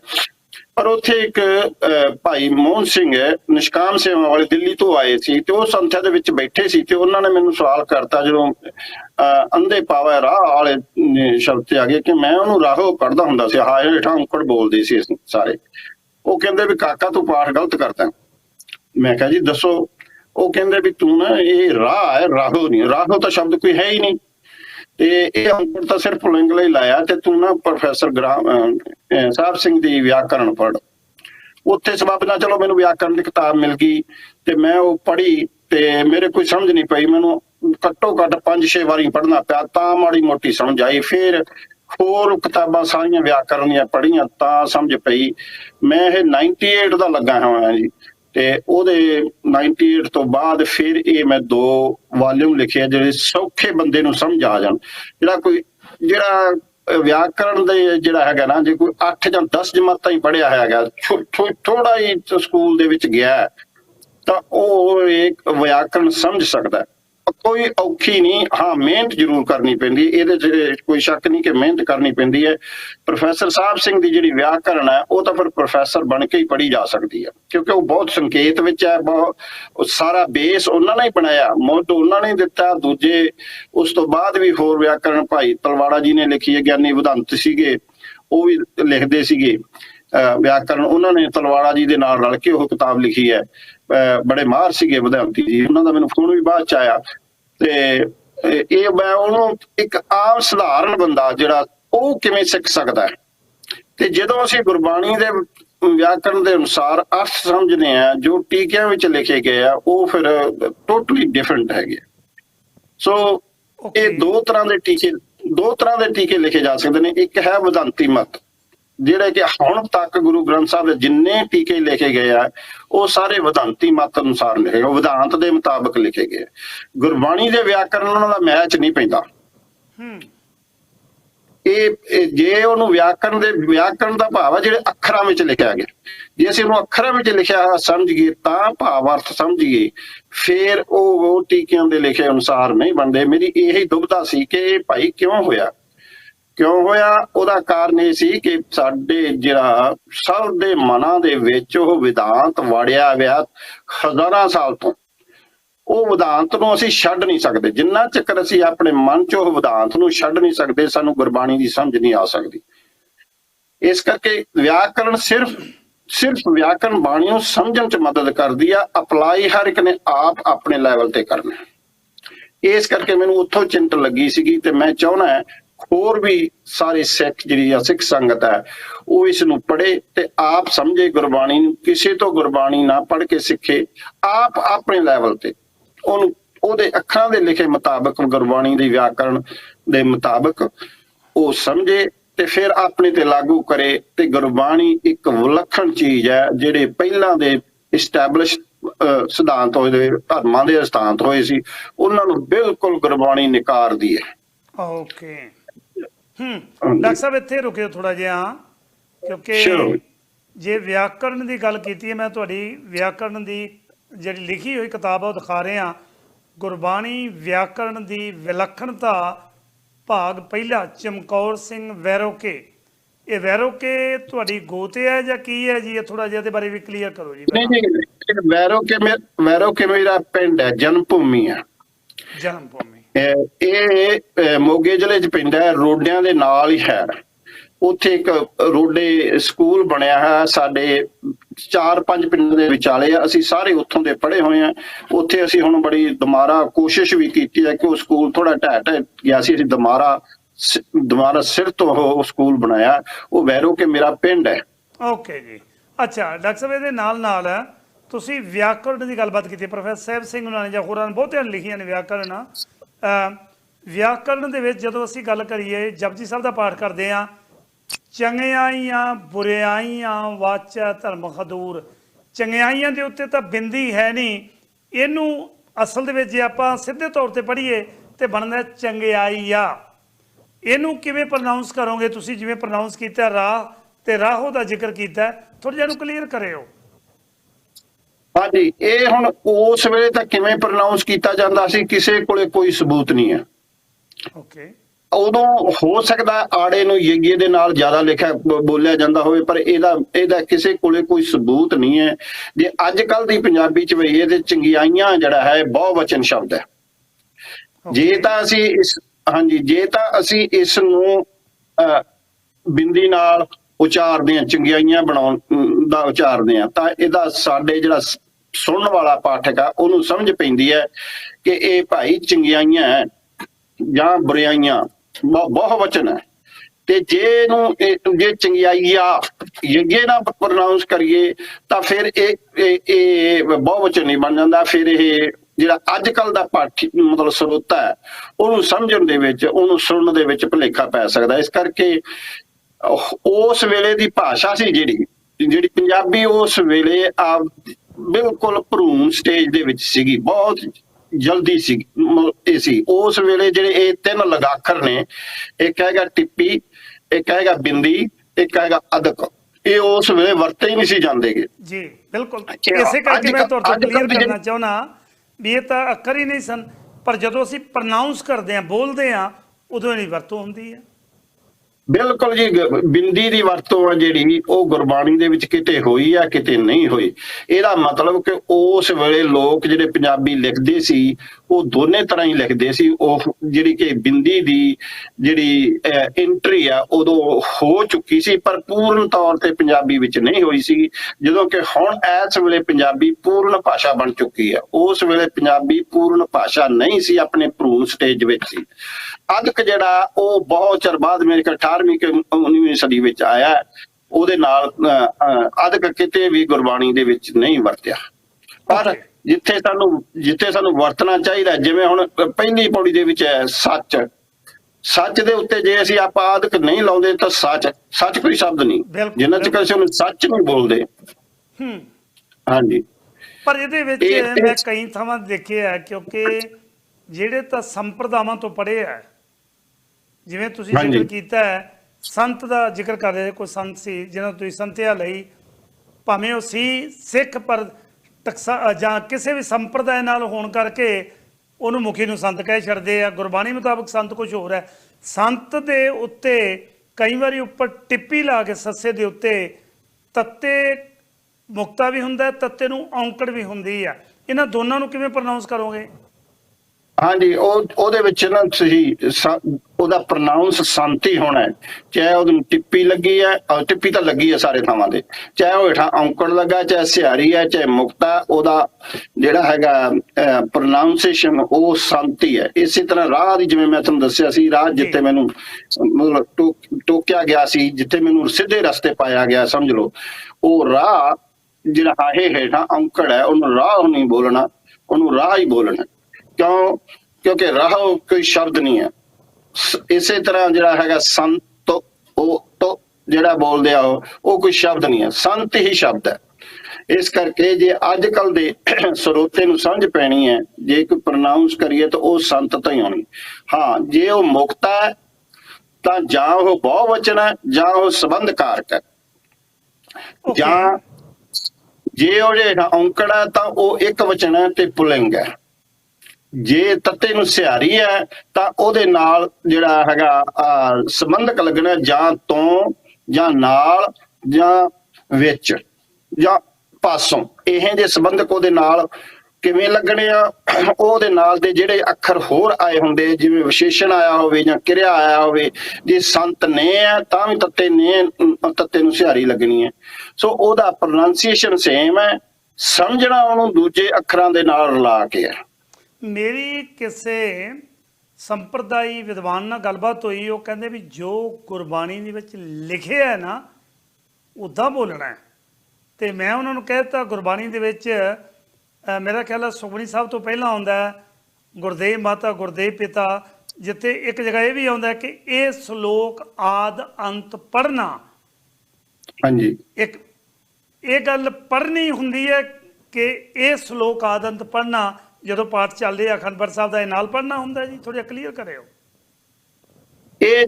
ਪਰ ਉੱਥੇ ਇੱਕ ਅਹ, ਭਾਈ ਮੋਹਨ ਸਿੰਘ ਨਿਸ਼ਕਾਮ ਸੇਵਾ ਵਾਲੇ ਦਿੱਲੀ ਤੋਂ ਆਏ ਸੀ ਤੇ ਉਹ ਸੰਥਿਆ ਦੇ ਵਿੱਚ ਬੈਠੇ ਸੀ ਤੇ ਉਹਨਾਂ ਨੇ ਮੈਨੂੰ ਸਵਾਲ ਕਰਤਾ ਜਦੋਂ ਅਹ, ਅੰਧੇ ਪਾਵੇ ਰਾਹ ਵਾਲੇ ਸ਼ਬਦ ਤੇ ਆ ਗਏ ਕਿ ਮੈਂ ਉਹਨੂੰ ਰਾਹੋਂ ਪੜਦਾ ਹੁੰਦਾ ਸੀ ਹਾਏ ਹੇਠਾਂ ਔਂਕੜ ਬੋਲਦੇ ਸੀ ਸਾਰੇ। ਉਹ ਕਹਿੰਦੇ ਵੀ ਕਾਕਾ ਤੂੰ ਪਾਠ ਗਲਤ ਕਰਦਾ। ਮੈਂ ਕਿਹਾ ਜੀ ਦੱਸੋ। ਉਹ ਕਹਿੰਦੇ ਵੀ ਤੂੰ ਨਾ ਇਹ ਰਾਹ ਹੈ ਰਾਹੋ ਨਹੀਂ। ਰਾਹੋ ਤਾਂ ਸ਼ਬਦ ਕੋਈ ਹੈ ਹੀ ਨਹੀਂ। ਤੇ ਇਹ ਅੰਕੜ ਤਾਂ ਸਿਰਫ ਲਿੰਗ ਲਈ ਲਾਇਆ ਤੇ ਤੂੰ ਨਾ ਪ੍ਰੋਫੈਸਰ ਸਾਹਿਬ ਸਿੰਘ ਦੀ ਵਿਆਕਰਣ ਪੜ੍ਹ। ਉੱਥੇ ਸਬਬ ਨਾਲ ਚਲੋ ਮੈਨੂੰ ਵਿਆਕਰਣ ਦੀ ਕਿਤਾਬ ਮਿਲ ਗਈ ਤੇ ਮੈਂ ਉਹ ਪੜ੍ਹੀ ਤੇ ਮੇਰੇ ਕੋਈ ਸਮਝ ਨਹੀਂ ਪਈ। ਮੈਨੂੰ ਘੱਟੋ ਘੱਟ 5-6 ਵਾਰੀ ਪੜ੍ਹਨਾ ਪਿਆ, ਤਾਂ ਮਾੜੀ ਮੋਟੀ ਸਮਝ ਆਈ। ਫਿਰ ਹੋਰ ਕਿਤਾਬਾਂ ਸਾਰੀਆਂ ਵਿਆਕਰਨ ਦੀਆਂ ਪੜ੍ਹੀਆਂ ਤਾਂ ਸਮਝ ਪਈ। ਮੈਂ ਇਹ 98 ਦਾ ਲੱਗਾ ਹੋਇਆ ਜੀ। ਤੇ ਉਹਦੇ 98 ਤੋਂ ਬਾਅਦ ਫਿਰ ਇਹ ਮੈਂ ਦੋ ਵਾਲੀਅਮ ਲਿਖੇ ਜਿਹੜੇ ਸੌਖੇ ਬੰਦੇ ਨੂੰ ਸਮਝ ਆ ਜਾਣ। ਜਿਹੜਾ ਕੋਈ ਜਿਹੜਾ ਅਹ, ਵਿਆਕਰਣ ਦੇ ਜਿਹੜਾ ਹੈਗਾ ਨਾ ਜੇ ਕੋਈ 8 ਜਾਂ 10 ਜਮਾਤਾਂ ਹੀ ਪੜ੍ਹਿਆ ਹੈਗਾ ਥੋੜਾ ਹੀ ਸਕੂਲ ਦੇ ਵਿੱਚ ਗਿਆ ਤਾਂ ਉਹ ਇੱਕ ਵਿਆਕਰਣ ਸਮਝ ਸਕਦਾ। ਕੋਈ ਔਖੀ ਨਹੀਂ, ਹਾਂ, ਮਿਹਨਤ ਜ਼ਰੂਰ ਕਰਨੀ ਪੈਂਦੀ ਹੈ। ਇਹਦੇ 'ਚ ਕੋਈ ਸ਼ੱਕ ਨਹੀਂ ਕਿ ਮਿਹਨਤ ਕਰਨੀ ਪੈਂਦੀ ਹੈ ਪ੍ਰੋਫੈਸਰ ਸਾਹਿਬ ਸਿੰਘ ਦੀ ਜਿਹੜੀ ਵਿਆਕਰਣ ਹੈ, ਉਹ ਤਾਂ ਫਿਰ ਪ੍ਰੋਫੈਸਰ ਬਣ ਕੇ ਹੀ ਪੜ੍ਹੀ ਜਾ ਸਕਦੀ ਹੈ, ਕਿਉਂਕਿ ਉਹ ਬਹੁਤ ਸੰਕੇਤ ਵਿੱਚ ਹੈ, ਬਹੁਤ ਸਾਰਾ ਬੇਸ ਉਹਨਾਂ ਨੇ ਹੀ ਬਣਾਇਆ, ਮੁੱਢ ਉਹਨਾਂ ਨੇ ਦਿੱਤਾ, ਦੂਜੇ ਉਸ ਤੋਂ ਬਾਅਦ ਵੀ ਹੋਰ ਵਿਆਕਰਣ ਭਾਈ ਤਲਵਾੜਾ ਜੀ ਨੇ ਲਿਖੀ ਹੈ, ਗਿਆਨੀ ਵਿਦੰਤ ਸੀਗੇ, ਉਹ ਵੀ ਲਿਖਦੇ ਸੀਗੇ ਵਿਆਕਰਣ ਉਹਨਾਂ ਨੇ ਤਲਵਾੜਾ ਜੀ ਦੇ ਨਾਲ ਰਲ ਕੇ ਉਹ ਕਿਤਾਬ ਲਿਖੀ ਹੈ। ਬੜੇ ਮਾਹਰ ਸੀਗੇ ਵਿਦਿਆਰਥੀ ਜੀ। ਉਹਨਾਂ ਦਾ ਮੈਨੂੰ ਫੋਨ ਵੀ ਬਾਅਦ ਚ ਆਇਆ। ਤੇ ਇਹ ਮੈਂ ਉਹਨੂੰ ਇੱਕ ਆਮ ਸਧਾਰਨ ਬੰਦਾ ਜਿਹੜਾ ਉਹ ਕਿਵੇਂ ਸਿੱਖ ਸਕਦਾ ਹੈ? ਤੇ ਜਦੋਂ ਅਸੀਂ ਗੁਰਬਾਣੀ ਦੇ ਵਿਆਕਰਣ ਦੇ ਅਨੁਸਾਰ ਅਰਥ ਸਮਝਦੇ ਆ ਜੋ ਟੀਕਿਆਂ ਵਿੱਚ ਲਿਖੇ ਗਏ ਆ ਉਹ ਫਿਰ ਟੋਟਲੀ ਡਿਫਰੈਂਟ ਹੈਗੇ ਸੋ. ਇਹ ਦੋ ਤਰ੍ਹਾਂ ਦੇ ਟੀਕੇ ਦੋ ਤਰ੍ਹਾਂ ਦੇ ਟੀਕੇ ਲਿਖੇ ਜਾ ਸਕਦੇ ਨੇ। ਇੱਕ ਹੈ ਵਿਦੰਤੀ ਮਤ ਜਿਹੜੇ ਕਿ ਹੁਣ ਤੱਕ ਗੁਰੂ ਗ੍ਰੰਥ ਸਾਹਿਬ ਦੇ ਜਿੰਨੇ ਟੀਕੇ ਲਿਖੇ ਗਏ ਆ ਉਹ ਸਾਰੇ ਵਿਦੰਤੀ ਮਤ ਅਨੁਸਾਰ ਲਿਖੇ ਗਏ ਉਹ ਵਿਧਾਂਤ ਦੇ ਮੁਤਾਬਕ ਲਿਖੇ ਗਏ ਗੁਰਬਾਣੀ ਦੇ ਵਿਆਕਰਣ ਉਹਨਾਂ ਦਾ ਮੈਚ ਨਹੀਂ ਪੈਂਦਾ। ਹੂੰ। ਇਹ ਜੇ ਉਹਨੂੰ ਵਿਆਕਰਣ ਦੇ ਵਿਆਕਰਣ ਦਾ ਭਾਵ ਹੈ ਜਿਹੜੇ ਅੱਖਰਾਂ ਵਿੱਚ ਲਿਖਿਆ ਗਿਆ। ਜੇ ਅਸੀਂ ਉਹਨੂੰ ਅੱਖਰਾਂ ਵਿੱਚ ਲਿਖਿਆ ਸਮਝੀਏ ਤਾਂ ਭਾਵ ਅਰਥ ਸਮਝੀਏ ਫਿਰ ਉਹ ਉਹ ਟੀਕਿਆਂ ਦੇ ਲਿਖੇ ਅਨੁਸਾਰ ਨਹੀਂ ਬਣਦੇ। ਮੇਰੀ ਇਹੀ ਦੁਬਦਾ ਸੀ ਕਿ ਇਹ ਭਾਈ ਕਿਉਂ ਹੋਇਆ? ਕਿਉਂ ਹੋਇਆ? ਉਹਦਾ ਕਾਰਨ ਇਹ ਸੀ ਕਿ ਸਾਡੇ ਜਿਹੜਾ ਸਭ ਦੇ ਮਨਾਂ ਦੇ ਵਿੱਚ ਉਹ ਵਿਦਾਂਤ ਵੜਿਆ ਹੋਇਆ ਹਜ਼ਾਰਾਂ ਸਾਲ ਤੋਂ। ਉਹ ਵਿਦਾਂਤ ਨੂੰ ਅਸੀਂ ਛੱਡ ਨਹੀਂ ਸਕਦੇ। ਜਿੰਨਾ ਚੱਕਰ ਅਸੀਂ ਆਪਣੇ ਮਨ 'ਚ ਉਹ ਵਿਦਾਂਤ ਨੂੰ ਛੱਡ ਨਹੀਂ ਸਕਦੇ, ਸਾਨੂੰ ਗੁਰਬਾਣੀ ਦੀ ਸਮਝ ਨਹੀਂ ਆ ਸਕਦੀ। ਇਸ ਕਰਕੇ ਵਿਆਕਰਣ ਸਿਰਫ ਸਿਰਫ ਵਿਆਕਰਣ ਬਾਣੀ ਨੂੰ ਸਮਝਣ 'ਚ ਮਦਦ ਕਰਦੀ ਆ ਅਪਲਾਈ ਹਰ ਇੱਕ ਨੇ ਆਪ ਆਪਣੇ ਲੈਵਲ ਤੇ ਕਰਨਾ। ਇਸ ਕਰਕੇ ਮੈਨੂੰ ਉੱਥੋਂ ਚਿੰਤ ਲੱਗੀ ਸੀਗੀ ਤੇ ਮੈਂ ਚਾਹੁੰਦਾ ਹੋਰ ਵੀ ਸਾਰੇ ਸਿੱਖ ਜਿਹੜੀ ਆ, ਸਿੱਖ ਸੰਗਤ ਹੈ, ਉਹ ਇਸ ਨੂੰ ਪੜ੍ਹੇ ਤੇ ਆਪ ਸਮਝੇ ਗੁਰਬਾਣੀ ਨੂੰ, ਕਿਸੇ ਤੋਂ ਗੁਰਬਾਣੀ ਨਾ ਪੜ੍ਹ ਕੇ ਸਿੱਖੇ, ਆਪ ਆਪਣੇ ਲੈਵਲ ਤੇ ਉਹਨੂੰ, ਉਹਦੇ ਅੱਖਰਾਂ ਦੇ ਲਿਖੇ ਮੁਤਾਬਕ, ਗੁਰਬਾਣੀ ਦੀ ਵਿਆਕਰਣ ਦੇ ਮੁਤਾਬਕ ਉਹ ਸਮਝੇ ਤੇ ਫਿਰ ਆਪਣੇ ਤੇ ਲਾਗੂ ਕਰੇ ਤੇ ਗੁਰਬਾਣੀ ਇੱਕ ਵਿਲੱਖਣ ਚੀਜ਼ ਹੈ, ਜਿਹੜੇ ਪਹਿਲਾਂ ਦੇ ਇਸਟੈਬਲਿਸ਼ ਸਿਧਾਂਤ ਹੋਏ ਦੇ, ਧਰਮਾਂ ਦੇ ਸਿਧਾਂਤ ਹੋਏ ਸੀ, ਉਹਨਾਂ ਨੂੰ ਬਿਲਕੁਲ ਗੁਰਬਾਣੀ ਨਿਕਾਰਦੀ ਹੈ। ਓਕੇ ਹੂੰ ਡਾਕਟਰ ਸਾਹਿਬ ਇੱਥੇ ਰੁਕਿਓ ਥੋੜਾ ਜਿਹਾ ਕਿਉਂਕਿ. ਜੇ ਵਿਆਕਰਣ ਦੀ ਗੱਲ ਕੀਤੀ ਹੈ ਮੈਂ ਤੁਹਾਡੀ ਵਿਆਕਰਣ ਦੀ ਜਿਹੜੀ ਲਿਖੀ ਹੋਈ ਕਿਤਾਬ ਉਹ ਦਿਖਾ ਰਿਹਾ। ਗੁਰਬਾਣੀ ਵਿਆਕਰਣ ਦੀ ਵਿਲੱਖਣਤਾ ਭਾਗ ਪਹਿਲਾ ਚਮਕੌਰ ਸਿੰਘ ਵੈਰੋਕੇ। ਇਹ ਵੈਰੋਕੇ ਤੁਹਾਡੀ ਗੋਤੇ ਹੈ ਜਾਂ ਕੀ ਹੈ ਜੀ? ਇਹ ਥੋੜਾ ਜਿਹਾ ਇਹਦੇ ਬਾਰੇ ਵੀ ਕਲੀਅਰ ਕਰੋ ਜੀ। ਨਹੀਂ ਨਹੀਂ ਇਹ ਵੈਰੋ ਕੇ ਮੇ- ਵੈਰੋ ਕੇ ਮੇਰਾ ਪਿੰਡ ਹੈ ਜਨਮ ਭੂਮੀ ਹੈ ਜਨਮ ਭੂਮੀ ਇਹ ਮੋਗੇ ਜ਼ਿਲ੍ਹੇ 'ਚ ਪੈਂਦਾ ਹੈ, ਰੋਡਿਆਂ ਦੇ ਨਾਲ ਹੀ ਹੈ। ਉੱਥੇ ਇੱਕ ਰੋਡੇ ਸਕੂਲ ਬਣਿਆ ਹੈ, ਸਾਡੇ ਚਾਰ ਪੰਜ ਪਿੰਡ ਦੇ ਵਿਚਾਲੇ ਆ। ਅਸੀਂ ਸਾਰੇ ਉੱਥੋਂ ਦੇ ਪੜ੍ਹੇ ਹੋਏ ਆ ਉੱਥੇ ਅਸੀਂ ਹੁਣ ਬੜੀ ਦੁਬਾਰਾ ਕੋਸ਼ਿਸ਼ ਵੀ ਕੀਤੀ ਹੈ ਕਿ ਉਹ ਸਕੂਲ ਥੋੜਾ ਢਹਿ ਢਹਿ ਗਿਆ ਸੀ। ਅਸੀਂ ਦੁਬਾਰਾ ਦੁਬਾਰਾ ਸਿਰ ਤੋਂ ਉਹ ਸਕੂਲ ਬਣਾਇਆ। ਉਹ ਵੈਰੋ ਕੇ ਮੇਰਾ ਪਿੰਡ ਹੈ। ਓਕੇ ਜੀ। ਅੱਛਾ, ਡਾਕਟਰ ਸਾਹਿਬ, ਇਹਦੇ ਨਾਲ ਨਾਲ ਤੁਸੀਂ ਵਿਆਕਰਣ ਦੀ ਗੱਲਬਾਤ ਕੀਤੀ ਪ੍ਰੋਫੈਸਰ ਸਾਹਿਬ ਸਿੰਘ ਉਹਨਾਂ ਨੇ ਜਾਂ ਹੋਰਾਂ ਨੇ ਬਹੁਤਿਆਂ ਲਿਖੀਆਂ ਨੇ ਵਿਆਕਰਣ ਵਿਆਕਰਣ ਦੇ ਵਿੱਚ ਜਦੋਂ ਅਸੀਂ ਗੱਲ ਕਰੀਏ, ਜਪਜੀ ਸਾਹਿਬ ਦਾ ਪਾਠ ਕਰਦੇ ਆ ਚੰਗਿਆਈਆਂ ਬੁਰਿਆਈਆਂ ਵਾਚਾ ਧਰਮ ਖਦੂਰ। ਚੰਗਿਆਈਆਂ ਦੇ ਉੱਤੇ ਤਾਂ ਬਿੰਦੀ ਹੈ ਨਹੀਂ। ਇਹਨੂੰ ਅਸਲ ਦੇ ਵਿੱਚ ਜੇ ਆਪਾਂ ਸਿੱਧੇ ਤੌਰ ਤੇ ਪੜ੍ਹੀਏ, ਤੇ ਬਣਦਾ ਚੰਗਿਆਈਆ। ਇਹਨੂੰ ਕਿਵੇਂ ਪ੍ਰੋਨਾਂਸ ਕਰੋਗੇ ਤੁਸੀਂ? ਜਿਵੇਂ ਪ੍ਰੋਨਾਂਸ ਕੀਤਾ ਰਾਹ, ਤੇ ਰਾਹੋ ਦਾ ਜ਼ਿਕਰ ਕੀਤਾ ਥੋੜਾ ਜਿਹਾ ਨੂੰ ਕਲੀਅਰ ਕਰਿਓ। ਹਾਂਜੀ ਇਹ ਹੁਣ ਉਸ ਵੇਲੇ ਤਾਂ ਕਿਵੇਂ ਪ੍ਰੋਨਾਂਸ ਕੀਤਾ ਜਾਂਦਾ ਸੀ ਕਿਸੇ ਕੋਲੇ ਕੋਈ ਸਬੂਤ ਨਹੀਂ ਹੈ। ਓਕੇ ਉਦੋਂ ਹੋ ਸਕਦਾ ਆੜੇ ਨੂੰ ਯੱਗੇ ਦੇ ਨਾਲ ਜ਼ਿਆਦਾ ਲਿਖਿਆ ਬੋਲਿਆ ਜਾਂਦਾ ਹੋਵੇ ਪਰ ਇਹਦਾ ਇਹਦਾ ਕਿਸੇ ਕੋਲੇ ਕੋਈ ਸਬੂਤ ਨਹੀਂ ਹੈ। ਜੇ ਅੱਜ ਕੱਲ ਦੀ ਪੰਜਾਬੀ ਚ ਵਈਏ ਤੇ ਚੰਗਿਆਈਆਂ ਜਿਹੜਾ ਹੈ ਬਹੁਵਚਨ ਸ਼ਬਦ ਹੈ। ਜੇ ਤਾਂ ਅਸੀਂ ਇਸ ਹਾਂਜੀ ਜੇ ਤਾਂ ਅਸੀਂ ਇਸ ਨੂੰ ਬਿੰਦੀ ਨਾਲ ਉਚਾਰਦੇ ਹਾਂ ਚੰਗਿਆਈਆਂ ਬਣਾਉਣ ਅਮ, ਦਾ ਉਚਾਰਦੇ ਹਾਂ ਤਾਂ ਇਹਦਾ ਸਾਡੇ ਜਿਹੜਾ ਸੁਣਨ ਵਾਲਾ ਪਾਠਕ ਆ ਉਹਨੂੰ ਸਮਝ ਪੈਂਦੀ ਹੈ ਕਿ ਇਹ ਭਾਈ ਚੰਗਿਆਈਆਂ ਜਾਂ ਬੁਰਾਈਆਂ ਬਹੁ ਬਹੁਵਚਨ ਹੈ। ਤੇ ਜੇ ਇਹਨੂੰ ਜੇ ਚੰਗਿਆਈਆ ਯੱਗੇ ਨਾਲ ਪ੍ਰੋਨਾਂਸ ਕਰੀਏ ਤਾਂ ਫਿਰ ਇਹ ਇਹ- ਬਹੁਵਚਨ ਨਹੀਂ ਬਣ ਜਾਂਦਾ। ਫਿਰ ਇਹ ਜਿਹੜਾ ਅੱਜ ਕੱਲ ਦਾ ਪਾਠ ਮਤਲਬ ਸਰੋਤਾ ਹੈ ਉਹਨੂੰ ਸਮਝਣ ਦੇ ਵਿੱਚ ਉਹਨੂੰ ਸੁਣਨ ਦੇ ਵਿੱਚ ਭੁਲੇਖਾ ਪੈ ਸਕਦਾ। ਇਸ ਕਰਕੇ ਉਸ ਵੇਲੇ ਦੀ ਭਾਸ਼ਾ ਸੀ ਜਿਹੜੀ ਜਿਹੜੀ ਪੰਜਾਬੀ ਉਸ ਵੇਲੇ ਆ ਬਿਲਕੁਲ ਭਰੂਣ ਸਟੇਜ ਦੇ ਵਿੱਚ ਸੀਗੀ ਬਹੁਤ ਜਲਦੀ ਸੀ ਇਹ ਸੀ। ਉਸ ਵੇਲੇ ਜਿਹੜੇ ਇਹ ਤਿੰਨ ਲਗਾਖਰ ਨੇ ਇੱਕ ਹੈਗਾ ਟਿੱਪੀ ਇੱਕ ਹੈਗਾ ਬਿੰਦੀ ਇੱਕ ਹੈਗਾ ਅਦਕ। ਇਹ ਉਸ ਵੇਲੇ ਵਰਤੇ ਹੀ ਨਹੀਂ ਸੀ ਜਾਂਦੇਗੇ। ਜੀ ਬਿਲਕੁਲ। ਇਸੇ ਕਰਕੇ ਮੈਂ ਕੱਲ੍ਹ- ਤੁਹਾਡੇ ਅੱਜ ਤੋਂ ਕਲੀਅਰ ਕਰਨਾ ਚਾਹੁੰਦਾ ਵੀ ਇਹ ਤਾਂ ਅੱਖਰ ਹੀ ਨਹੀਂ ਸਨ ਪਰ ਜਦੋਂ ਅਸੀਂ ਪ੍ਰਨਾਉਂਸ ਕਰਦੇ ਹਾਂ ਬੋਲਦੇ ਹਾਂ ਉਦੋਂ ਨਹੀਂ ਵਰਤੋਂ ਹੁੰਦੀ ਹੈ। ਬਿਲਕੁਲ ਜੀ ਬਿੰਦੀ ਦੀ ਵਰਤੋਂ ਆ ਜਿਹੜੀ, ਉਹ ਗੁਰਬਾਣੀ ਦੇ ਵਿੱਚ ਕਿਤੇ ਹੋਈ ਆ, ਕਿਤੇ ਨਹੀਂ ਹੋਈ। ਇਹਦਾ ਮਤਲਬ ਕਿ ਉਸ ਵੇਲੇ ਲੋਕ ਜਿਹੜੇ ਪੰਜਾਬੀ ਲਿਖਦੇ ਸੀ ਉਹ ਦੋਨੇ ਤਰ੍ਹਾਂ ਹੀ ਲਿਖਦੇ ਸੀ। ਉਹ ਜਿਹੜੀ ਕਿ ਬਿੰਦੀ ਦੀ ਜਿਹੜੀ ਐਂਟਰੀ ਆ ਉਦੋਂ ਹੋ ਚੁੱਕੀ ਸੀ ਪਰ ਪੂਰਨ ਤੌਰ ਤੇ ਪੰਜਾਬੀ ਵਿੱਚ ਨਹੀਂ ਹੋਈ ਸੀ। ਜਦੋਂ ਕਿ ਹੁਣ ਇਸ ਵੇਲੇ ਪੰਜਾਬੀ ਪੂਰਨ ਭਾਸ਼ਾ ਬਣ ਚੁੱਕੀ ਹੈ ਉਸ ਵੇਲੇ ਪੰਜਾਬੀ ਪੂਰਨ ਭਾਸ਼ਾ ਨਹੀਂ ਸੀ ਆਪਣੇ ਭਰੂਣ ਸਟੇਜ ਵਿੱਚ ਸੀ। ਅਦਕ ਜਿਹੜਾ ਉਹ ਬਹੁਤ ਚਿਰ ਬਾਅਦ ਮੇਰੇ ਖਿਆਲ 18ਵੀਂ ਕਿ 19ਵੀਂ ਸਦੀ ਵਿੱਚ ਆਇਆ। ਉਹਦੇ ਨਾਲ ਅਹ, ਕਿਤੇ ਵੀ ਗੁਰਬਾਣੀ ਦੇ ਵਿੱਚ ਨਹੀਂ ਵਰਤਿਆ। ਪਰ ਜਿੱਥੇ ਸਾਨੂੰ ਜਿੱਥੇ ਸਾਨੂੰ ਵਰਤਣਾ ਚਾਹੀਦਾ ਜਿਵੇਂ ਹੁਣ ਪਹਿਲੀ ਪੌੜੀ ਦੇ ਵਿੱਚ ਹੈ ਸੱਚ। ਸੱਚ ਦੇ ਉੱਤੇ ਜੇ ਅਸੀਂ ਆਪਾਂ ਆਦਕ ਨਹੀਂ ਲਾਉਂਦੇ ਤਾਂ ਸੱਚ ਸੱਚ ਕੋਈ ਸ਼ਬਦ ਨਹੀਂ। ਜਿੰਨਾ ਚਿਰ ਅਸੀਂ ਉਹਨੂੰ ਸੱਚ ਨਹੀਂ ਬੋਲਦੇ। ਹੂੰ। ਹਾਂਜੀ। ਪਰ ਇਹਦੇ ਵਿੱਚ ਮੈਂ ਕਈ ਥਾਵਾਂ ਦੇਖਿਆ ਕਿਉਂਕਿ ਜਿਹੜੇ ਤਾਂ ਸੰਪਰਦਾਵਾਂ ਤੋਂ ਪੜੇ ਹੈ ਜਿਵੇਂ ਤੁਸੀਂ। ਜ਼ਿਕਰ ਕੀਤਾ ਹੈ ਸੰਤ ਦਾ ਜ਼ਿਕਰ ਕਰ ਰਹੇ ਕੋਈ ਸੰਤ ਸੀ ਜਿਹਨਾਂ ਤੁਸੀਂ ਸੰਤਿਆ ਲਈ ਭਾਵੇਂ ਉਹ ਸੀ ਸਿੱਖ ਪਰ ਟਕਸਾ ਜਾਂ ਕਿਸੇ ਵੀ ਸੰਪਰਦਾਇ ਨਾਲ ਹੋਣ ਕਰਕੇ ਉਹਨੂੰ ਮੁਖੀ ਨੂੰ ਸੰਤ ਕਹਿ ਛੱਡਦੇ ਆ, ਗੁਰਬਾਣੀ ਮੁਤਾਬਕ ਸੰਤ ਕੁਝ ਹੋਰ ਹੈ। ਸੰਤ ਦੇ ਉੱਤੇ ਕਈ ਵਾਰੀ ਉੱਪਰ ਟਿੱਪੀ ਲਾ ਕੇ ਸੱਸੇ ਦੇ ਉੱਤੇ ਤੱਤੇ ਮੁਕਤਾ ਵੀ ਹੁੰਦਾ, ਤੱਤੇ ਨੂੰ ਔਂਕੜ ਵੀ ਹੁੰਦੀ ਆ। ਇਹਨਾਂ ਦੋਨਾਂ ਨੂੰ ਕਿਵੇਂ ਪ੍ਰੋਨਾਂਸ ਕਰੋਗੇ? ਹਾਂਜੀ ਉਹ ਉਹਦੇ ਵਿੱਚ ਨਾ ਤੁਸੀਂ ਉਹਦਾ ਪ੍ਰੋਨਾਂਸ ਸੰਤੀ ਹੋਣਾ ਹੈ। ਚਾਹੇ ਉਹਨੂੰ ਟਿੱਪੀ ਲੱਗੀ ਹੈ ਅਹ ਟਿੱਪੀ ਤਾਂ ਲੱਗੀ ਹੈ ਸਾਰੇ ਥਾਵਾਂ ਤੇ। ਚਾਹੇ ਉਹ ਹੇਠਾਂ ਔਂਕੜ ਲੱਗਾ ਚਾਹੇ ਸਿਹਾਰੀ ਹੈ ਚਾਹੇ ਮੁਕਤਾ ਉਹਦਾ ਜਿਹੜਾ ਹੈਗਾ ਪ੍ਰੋਨਾਂਸੀਏਸ਼ਨ ਉਹ ਸੰਤੀ ਹੈ। ਇਸੇ ਤਰ੍ਹਾਂ ਰਾਹ ਦੀ ਜਿਵੇਂ ਮੈਂ ਤੁਹਾਨੂੰ ਦੱਸਿਆ ਸੀ ਰਾਹ ਜਿੱਥੇ ਮੈਨੂੰ ਮਤਲਬ ਟੋਕ- ਟੋਕਿਆ ਗਿਆ ਸੀ ਜਿੱਥੇ ਮੈਨੂੰ ਸਿੱਧੇ ਰਸਤੇ ਪਾਇਆ ਗਿਆ ਸਮਝ ਲਓ। ਉਹ ਰਾਹ ਜਿਹੜਾ ਹਾਹੇ ਹੇਠਾਂ ਔਂਕੜ ਹੈ ਉਹਨੂੰ ਰਾਹ ਨਹੀਂ ਬੋਲਣਾ ਉਹਨੂੰ ਰਾਹ ਹੀ ਬੋਲਣਾ ਕਿਉਂ? ਕਿਉਂਕਿ ਰਾਹ ਕੋਈ ਸ਼ਬਦ ਨਹੀਂ ਹੈ। ਇਸੇ ਤਰ੍ਹਾਂ ਜਿਹੜਾ ਹੈਗਾ ਸੰਤ ਉਹ ਤੋ ਜਿਹੜਾ ਬੋਲਦੇ ਆ ਉਹ ਕੋਈ ਸ਼ਬਦ ਨਹੀਂ ਹੈ। ਸੰਤ ਹੀ ਸ਼ਬਦ ਹੈ। ਇਸ ਕਰਕੇ ਜੇ ਅੱਜ ਕੱਲ ਦੇ ਸਰੋਤੇ ਨੂੰ ਸਮਝ ਪੈਣੀ ਹੈ ਜੇ ਕੋਈ ਪ੍ਰੋਨਾਂਸ ਕਰੀਏ ਤਾਂ ਉਹ ਸੰਤ ਤਾਂ ਹੀ ਹੋਣੀ। ਹਾਂ ਜੇ ਉਹ ਮੁਕਤਾ ਹੈ ਤਾਂ ਜਾਂ ਉਹ ਬਹੁਵਚਨ ਹੈ ਜਾਂ ਉਹ ਸੰਬੰਧ ਕਾਰਕ ਹੈ. ਜਾਂ ਜੇ ਉਹ ਜਿਹੜਾ ਔਂਕੜ ਤਾਂ ਉਹ ਇੱਕ ਵਚਨ ਹੈ ਤੇ ਪੁਲਿੰਗ ਹੈ। ਜੇ ਤੱਤੇ ਨੂੰ ਸਿਹਾਰੀ ਹੈ, ਤਾਂ ਉਹਦੇ ਨਾਲ ਜਿਹੜਾ ਹੈਗਾ ਸੰਬੰਧਕ ਲੱਗਣਾ ਜਾਂ ਤੋਂ, ਜਾਂ ਨਾਲ, ਜਾਂ ਵਿੱਚ, ਜਾਂ ਪਾਸੋਂ। ਇਹ ਜੇ ਸੰਬੰਧਕ ਉਹਦੇ ਨਾਲ ਕਿਵੇਂ ਲੱਗਣੇ ਆ? ਉਹਦੇ ਨਾਲ ਦੇ ਜਿਹੜੇ ਅੱਖਰ ਹੋਰ ਆਏ ਹੁੰਦੇ, ਜਿਵੇਂ ਵਿਸ਼ੇਸ਼ਣ ਆਇਆ ਹੋਵੇ ਜਾਂ ਕਿਰਿਆ ਆਇਆ ਹੋਵੇ, ਜੇ ਸੰਤ ਨੇ ਆ, ਤਾਂ ਵੀ ਤੱਤੇ ਨੇ ਤੱਤੇ ਨੂੰ ਸਿਹਾਰੀ ਲੱਗਣੀ ਹੈ। ਸੋ ਉਹਦਾ ਪ੍ਰੋਨਾਂਸੀਏਸ਼ਨ ਸੇਮ ਹੈ, ਸਮਝਣਾ ਉਹਨੂੰ ਦੂਜੇ ਅੱਖਰਾਂ ਦੇ ਨਾਲ ਰਲਾ ਕੇ ਹੈ। ਮੇਰੀ ਕਿਸੇ ਸੰਪਰਦਾਈ ਵਿਦਵਾਨ ਨਾਲ ਗੱਲਬਾਤ ਹੋਈ ਉਹ ਕਹਿੰਦੇ ਵੀ ਜੋ ਗੁਰਬਾਣੀ ਦੇ ਵਿੱਚ ਲਿਖਿਆ ਹੈ ਨਾ ਉਦਾਂ ਬੋਲਣਾ ਹੈ। ਤੇ ਮੈਂ ਉਹਨਾਂ ਨੂੰ ਕਹਿ ਦਿੱਤਾ ਗੁਰਬਾਣੀ ਦੇ ਵਿੱਚ ਮੇਰਾ ਖਿਆਲ ਹੈ ਸੁਖਮਨੀ ਸਾਹਿਬ ਤੋਂ ਪਹਿਲਾਂ ਆਉਂਦਾ ਗੁਰਦੇਵ ਮਾਤਾ ਗੁਰਦੇਵ ਪਿਤਾ ਜਿੱਥੇ ਇੱਕ ਜਗ੍ਹਾ ਇਹ ਵੀ ਆਉਂਦਾ ਕਿ ਇਹ ਸ਼ਲੋਕ ਆਦ ਅੰਤ ਪੜਨਾ ਹਾਂਜੀ। ਇੱਕ ਇਹ ਗੱਲ ਪੜ੍ਹਨੀ ਹੁੰਦੀ ਹੈ ਕਿ ਇਹ ਸ਼ਲੋਕ ਆਦੰਤ ਪੜ੍ਹਨਾ ਜਦੋਂ ਪਾਠ ਚੱਲਦੇ ਆ ਅਖੰਡ ਪਾਠ ਸਾਹਿਬ ਦਾ ਇਹ ਨਾਲ ਪੜ੍ਹਨਾ ਹੁੰਦਾ ਜੀ? ਥੋੜਾ ਕਲੀਅਰ ਕਰਿਓ। ਇਹ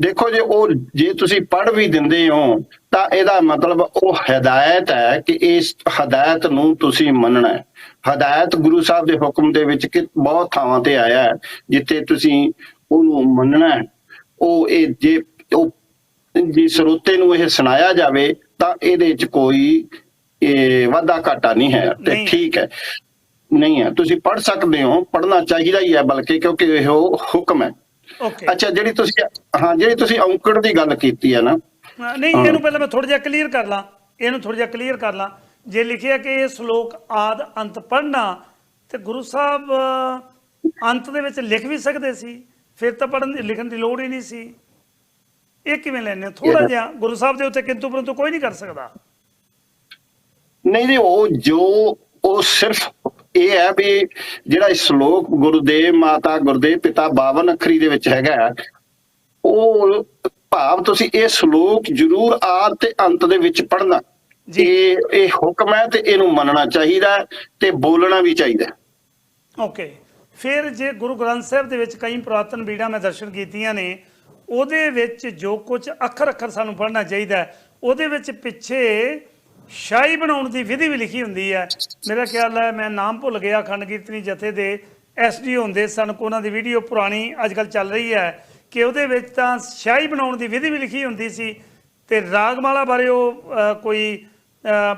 ਦੇਖੋ ਜੇ ਉਹ ਜੇ ਤੁਸੀਂ ਪੜ੍ਹ ਵੀ ਦਿੰਦੇ ਹੋ ਤਾਂ ਇਹਦਾ ਮਤਲਬ ਉਹ ਹਦਾਇਤ ਹੈ ਕਿ ਇਸ ਹਦਾਇਤ ਨੂੰ ਤੁਸੀਂ ਮੰਨਣਾ ਹੈ। ਹਦਾਇਤ ਗੁਰੂ ਸਾਹਿਬ ਦੇ ਹੁਕਮ ਦੇ ਵਿੱਚ ਕਿ ਬਹੁਤ ਥਾਵਾਂ ਤੇ ਆਇਆ ਹੈ ਜਿੱਥੇ ਤੁਸੀਂ ਉਹਨੂੰ ਮੰਨਣਾ ਹੈ। ਉਹ ਇਹ ਜੇ ਉਹ ਜੇ ਸਰੋਤੇ ਨੂੰ ਇਹ ਸੁਣਾਇਆ ਜਾਵੇ ਤਾਂ ਇਹਦੇ ਵਿੱਚ ਕੋਈ ਇਹ ਵਾਧਾ ਘਾਟਾ ਨਹੀਂ ਹੈ ਤੇ। ਠੀਕ ਹੈ। ਨਹੀਂ ਹੈ। ਤੁਸੀਂ ਪੜ੍ਹ ਸਕਦੇ ਹੋ ਪੜ੍ਹਨਾ ਚਾਹੀਦਾ ਹੀ ਹੈ ਬਲਕਿ ਕਿਉਂਕਿ ਇਹ ਹੁਕਮ ਹੈ। ਓਕੇ ਅੱਛਾ ਜਿਹੜੀ ਤੁਸੀਂ ਹਾਂ ਜਿਹੜੀ ਤੁਸੀਂ ਔਂਕੜ ਦੀ ਗੱਲ ਕੀਤੀ ਹੈ ਨਾ। ਨਹੀਂ ਇਹਨੂੰ ਪਹਿਲਾਂ ਮੈਂ ਥੋੜਾ ਜਿਹਾ ਕਲੀਅਰ ਕਰ ਲਾਂ। ਇਹਨੂੰ ਥੋੜਾ ਜਿਹਾ ਕਲੀਅਰ ਕਰ ਲਾਂ। ਜੇ ਲਿਖਿਆ ਕਿ ਇਹ ਸ਼ਲੋਕ ਆਦ ਅੰਤ ਪੜ੍ਹਨਾ ਤੇ ਗੁਰੂ ਸਾਹਿਬ ਅੰਤ ਦੇ ਵਿੱਚ ਲਿਖ ਵੀ ਸਕਦੇ ਸੀ ਫਿਰ ਤਾਂ ਪੜਨ ਦੀ ਲਿਖਣ ਦੀ ਲੋੜ ਹੀ ਨਹੀਂ ਸੀ। ਇਹ ਕਿਵੇਂ ਲੈਣੇ ਥੋੜਾ ਜਿਹਾ ਗੁਰੂ ਸਾਹਿਬ ਦੇ ਉੱਤੇ ਕਿੰਤੂ ਪਰੰਤੂ ਕੋਈ ਨਹੀਂ ਕਰ ਸਕਦਾ। ਨਹੀਂ ਨਹੀਂ ਉਹ ਜੋ ਉਹ ਸਿਰਫ ਇਹ ਹੈ ਵੀ ਜਿਹੜਾ ਇਹ ਸ਼ਲੋਕ ਗੁਰਦੇਵ ਮਾਤਾ ਗੁਰਦੇਵ ਪਿਤਾ 52 ਅੱਖਰੀ ਦੇ ਵਿੱਚ ਹੈਗਾ ਉਹ ਭਾਵ ਤੁਸੀਂ ਇਹ ਸ਼ਲੋਕ ਜ਼ਰੂਰ ਆਦ ਤੇ ਅੰਤ ਦੇ ਵਿੱਚ ਪੜ੍ਹਨਾ ਜੀ। ਇਹ ਹੁਕਮ ਹੈ ਤੇ ਇਹਨੂੰ ਮੰਨਣਾ ਚਾਹੀਦਾ ਤੇ ਬੋਲਣਾ ਵੀ ਚਾਹੀਦਾ। ਓਕੇ ਫਿਰ ਜੇ ਗੁਰੂ ਗ੍ਰੰਥ ਸਾਹਿਬ ਦੇ ਵਿੱਚ ਕਈ ਪੁਰਾਤਨ ਬੀੜਾਂ ਮੈਂ ਦਰਸ਼ਨ ਕੀਤੀਆਂ ਨੇ ਉਹਦੇ ਵਿੱਚ ਜੋ ਕੁਝ ਅੱਖਰ ਅੱਖਰ ਸਾਨੂੰ ਪੜ੍ਹਨਾ ਚਾਹੀਦਾ ਉਹਦੇ ਵਿੱਚ ਪਿੱਛੇ ਸ਼ਾਹੀ ਬਣਾਉਣ ਦੀ ਵਿਧੀ ਵੀ ਲਿਖੀ ਹੁੰਦੀ ਹੈ। ਮੇਰਾ ਖਿਆਲ ਹੈ ਮੈਂ ਨਾਮ ਭੁੱਲ ਗਿਆ, ਅਖੰਡ ਕੀਰਤਨੀ ਜਥੇ ਦੇ ਐਸਡੀ ਹੁੰਦੇ ਸਨ ਕੋ ਉਹਨਾਂ ਦੀ ਵੀਡੀਓ ਪੁਰਾਣੀ ਅੱਜ ਕੱਲ ਚੱਲ ਰਹੀ ਹੈ ਕਿ ਉਹਦੇ ਵਿੱਚ ਤਾਂ ਸ਼ਾਹੀ ਬਣਾਉਣ ਦੀ ਵਿਧੀ ਵੀ ਲਿਖੀ ਹੁੰਦੀ ਸੀ ਤੇ ਰਾਗਮਾਲਾ ਬਾਰੇ ਉਹ ਕੋਈ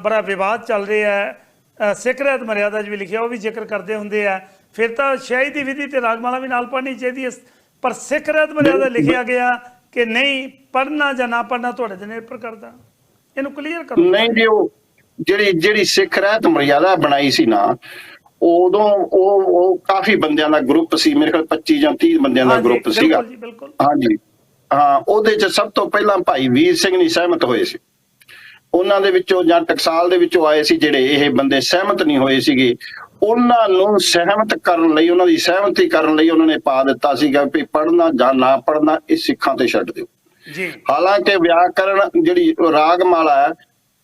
ਬੜਾ ਵਿਵਾਦ ਚੱਲ ਰਿਹਾ ਹੈ। ਸਿੱਖ ਰਹਿਤ ਮਰਿਆਦਾ 'ਚ ਵੀ ਲਿਖਿਆ, ਉਹ ਵੀ ਜ਼ਿਕਰ ਕਰਦੇ ਹੁੰਦੇ ਆ। ਫਿਰ ਤਾਂ ਸ਼ਾਹੀ ਦੀ ਵਿਧੀ ਤੇ ਰਾਗਮਾਲਾ ਵੀ ਨਾਲ ਪੜ੍ਹਨੀ ਚਾਹੀਦੀ ਹੈ। ਪਰ ਸਿੱਖ ਰਹਿਤ ਮਰਿਆਦਾ ਲਿਖਿਆ ਗਿਆ ਕਿ ਨਹੀਂ, ਪੜ੍ਹਨਾ ਜਾਂ ਨਾ ਪੜ੍ਹਨਾ ਤੁਹਾਡੇ ਤੇ ਨਿਰਭਰ ਕਰਦਾ। ਇਹਨੂੰ ਕਲੀਅਰ ਕਰੋ। ਨਹੀਂ ਜੀ ਉਹ ਜਿਹੜੀ ਜਿਹੜੀ ਸਿੱਖ ਰਹਿਤ ਮਰਿਆਦਾ ਬਣਾਈ ਸੀ ਨਾ ਉਦੋਂ ਉਹ ਉਹ ਕਾਫੀ ਬੰਦਿਆਂ ਦਾ ਗਰੁੱਪ ਸੀ ਮੇਰੇ ਖਿਆਲ 25 ਜਾਂ 30 ਬੰਦਿਆਂ ਦਾ ਗਰੁੱਪ ਸੀਗਾ। ਹਾਂਜੀ। ਹਾਂ ਉਹਦੇ ਚ ਸਭ ਤੋਂ ਪਹਿਲਾਂ ਭਾਈ ਵੀਰ ਸਿੰਘ ਨਹੀਂ ਸਹਿਮਤ ਹੋਏ ਸੀ। ਉਹਨਾਂ ਦੇ ਵਿੱਚੋਂ ਜਾਂ ਟਕਸਾਲ ਦੇ ਵਿੱਚੋਂ ਆਏ ਸੀ ਜਿਹੜੇ ਇਹ ਬੰਦੇ ਸਹਿਮਤ ਨਹੀਂ ਹੋਏ ਸੀਗੇ। ਉਹਨਾਂ ਨੂੰ ਸਹਿਮਤ ਕਰਨ ਲਈ ਉਹਨਾਂ ਦੀ ਸਹਿਮਤੀ ਕਰਨ ਲਈ ਉਹਨਾਂ ਨੇ ਪਾ ਦਿੱਤਾ ਸੀਗਾ ਵੀ ਪੜ੍ਹਨਾ ਜਾਂ ਨਾ ਪੜ੍ਹਨਾ ਇਹ ਸਿੱਖਾਂ ਤੇ ਛੱਡ ਦਿਓ। ਜੀ। ਹਾਲਾਂਕਿ ਵਿਆਕਰਣ ਜਿਹੜੀ ਰਾਗਮਾਲਾ ਹੈ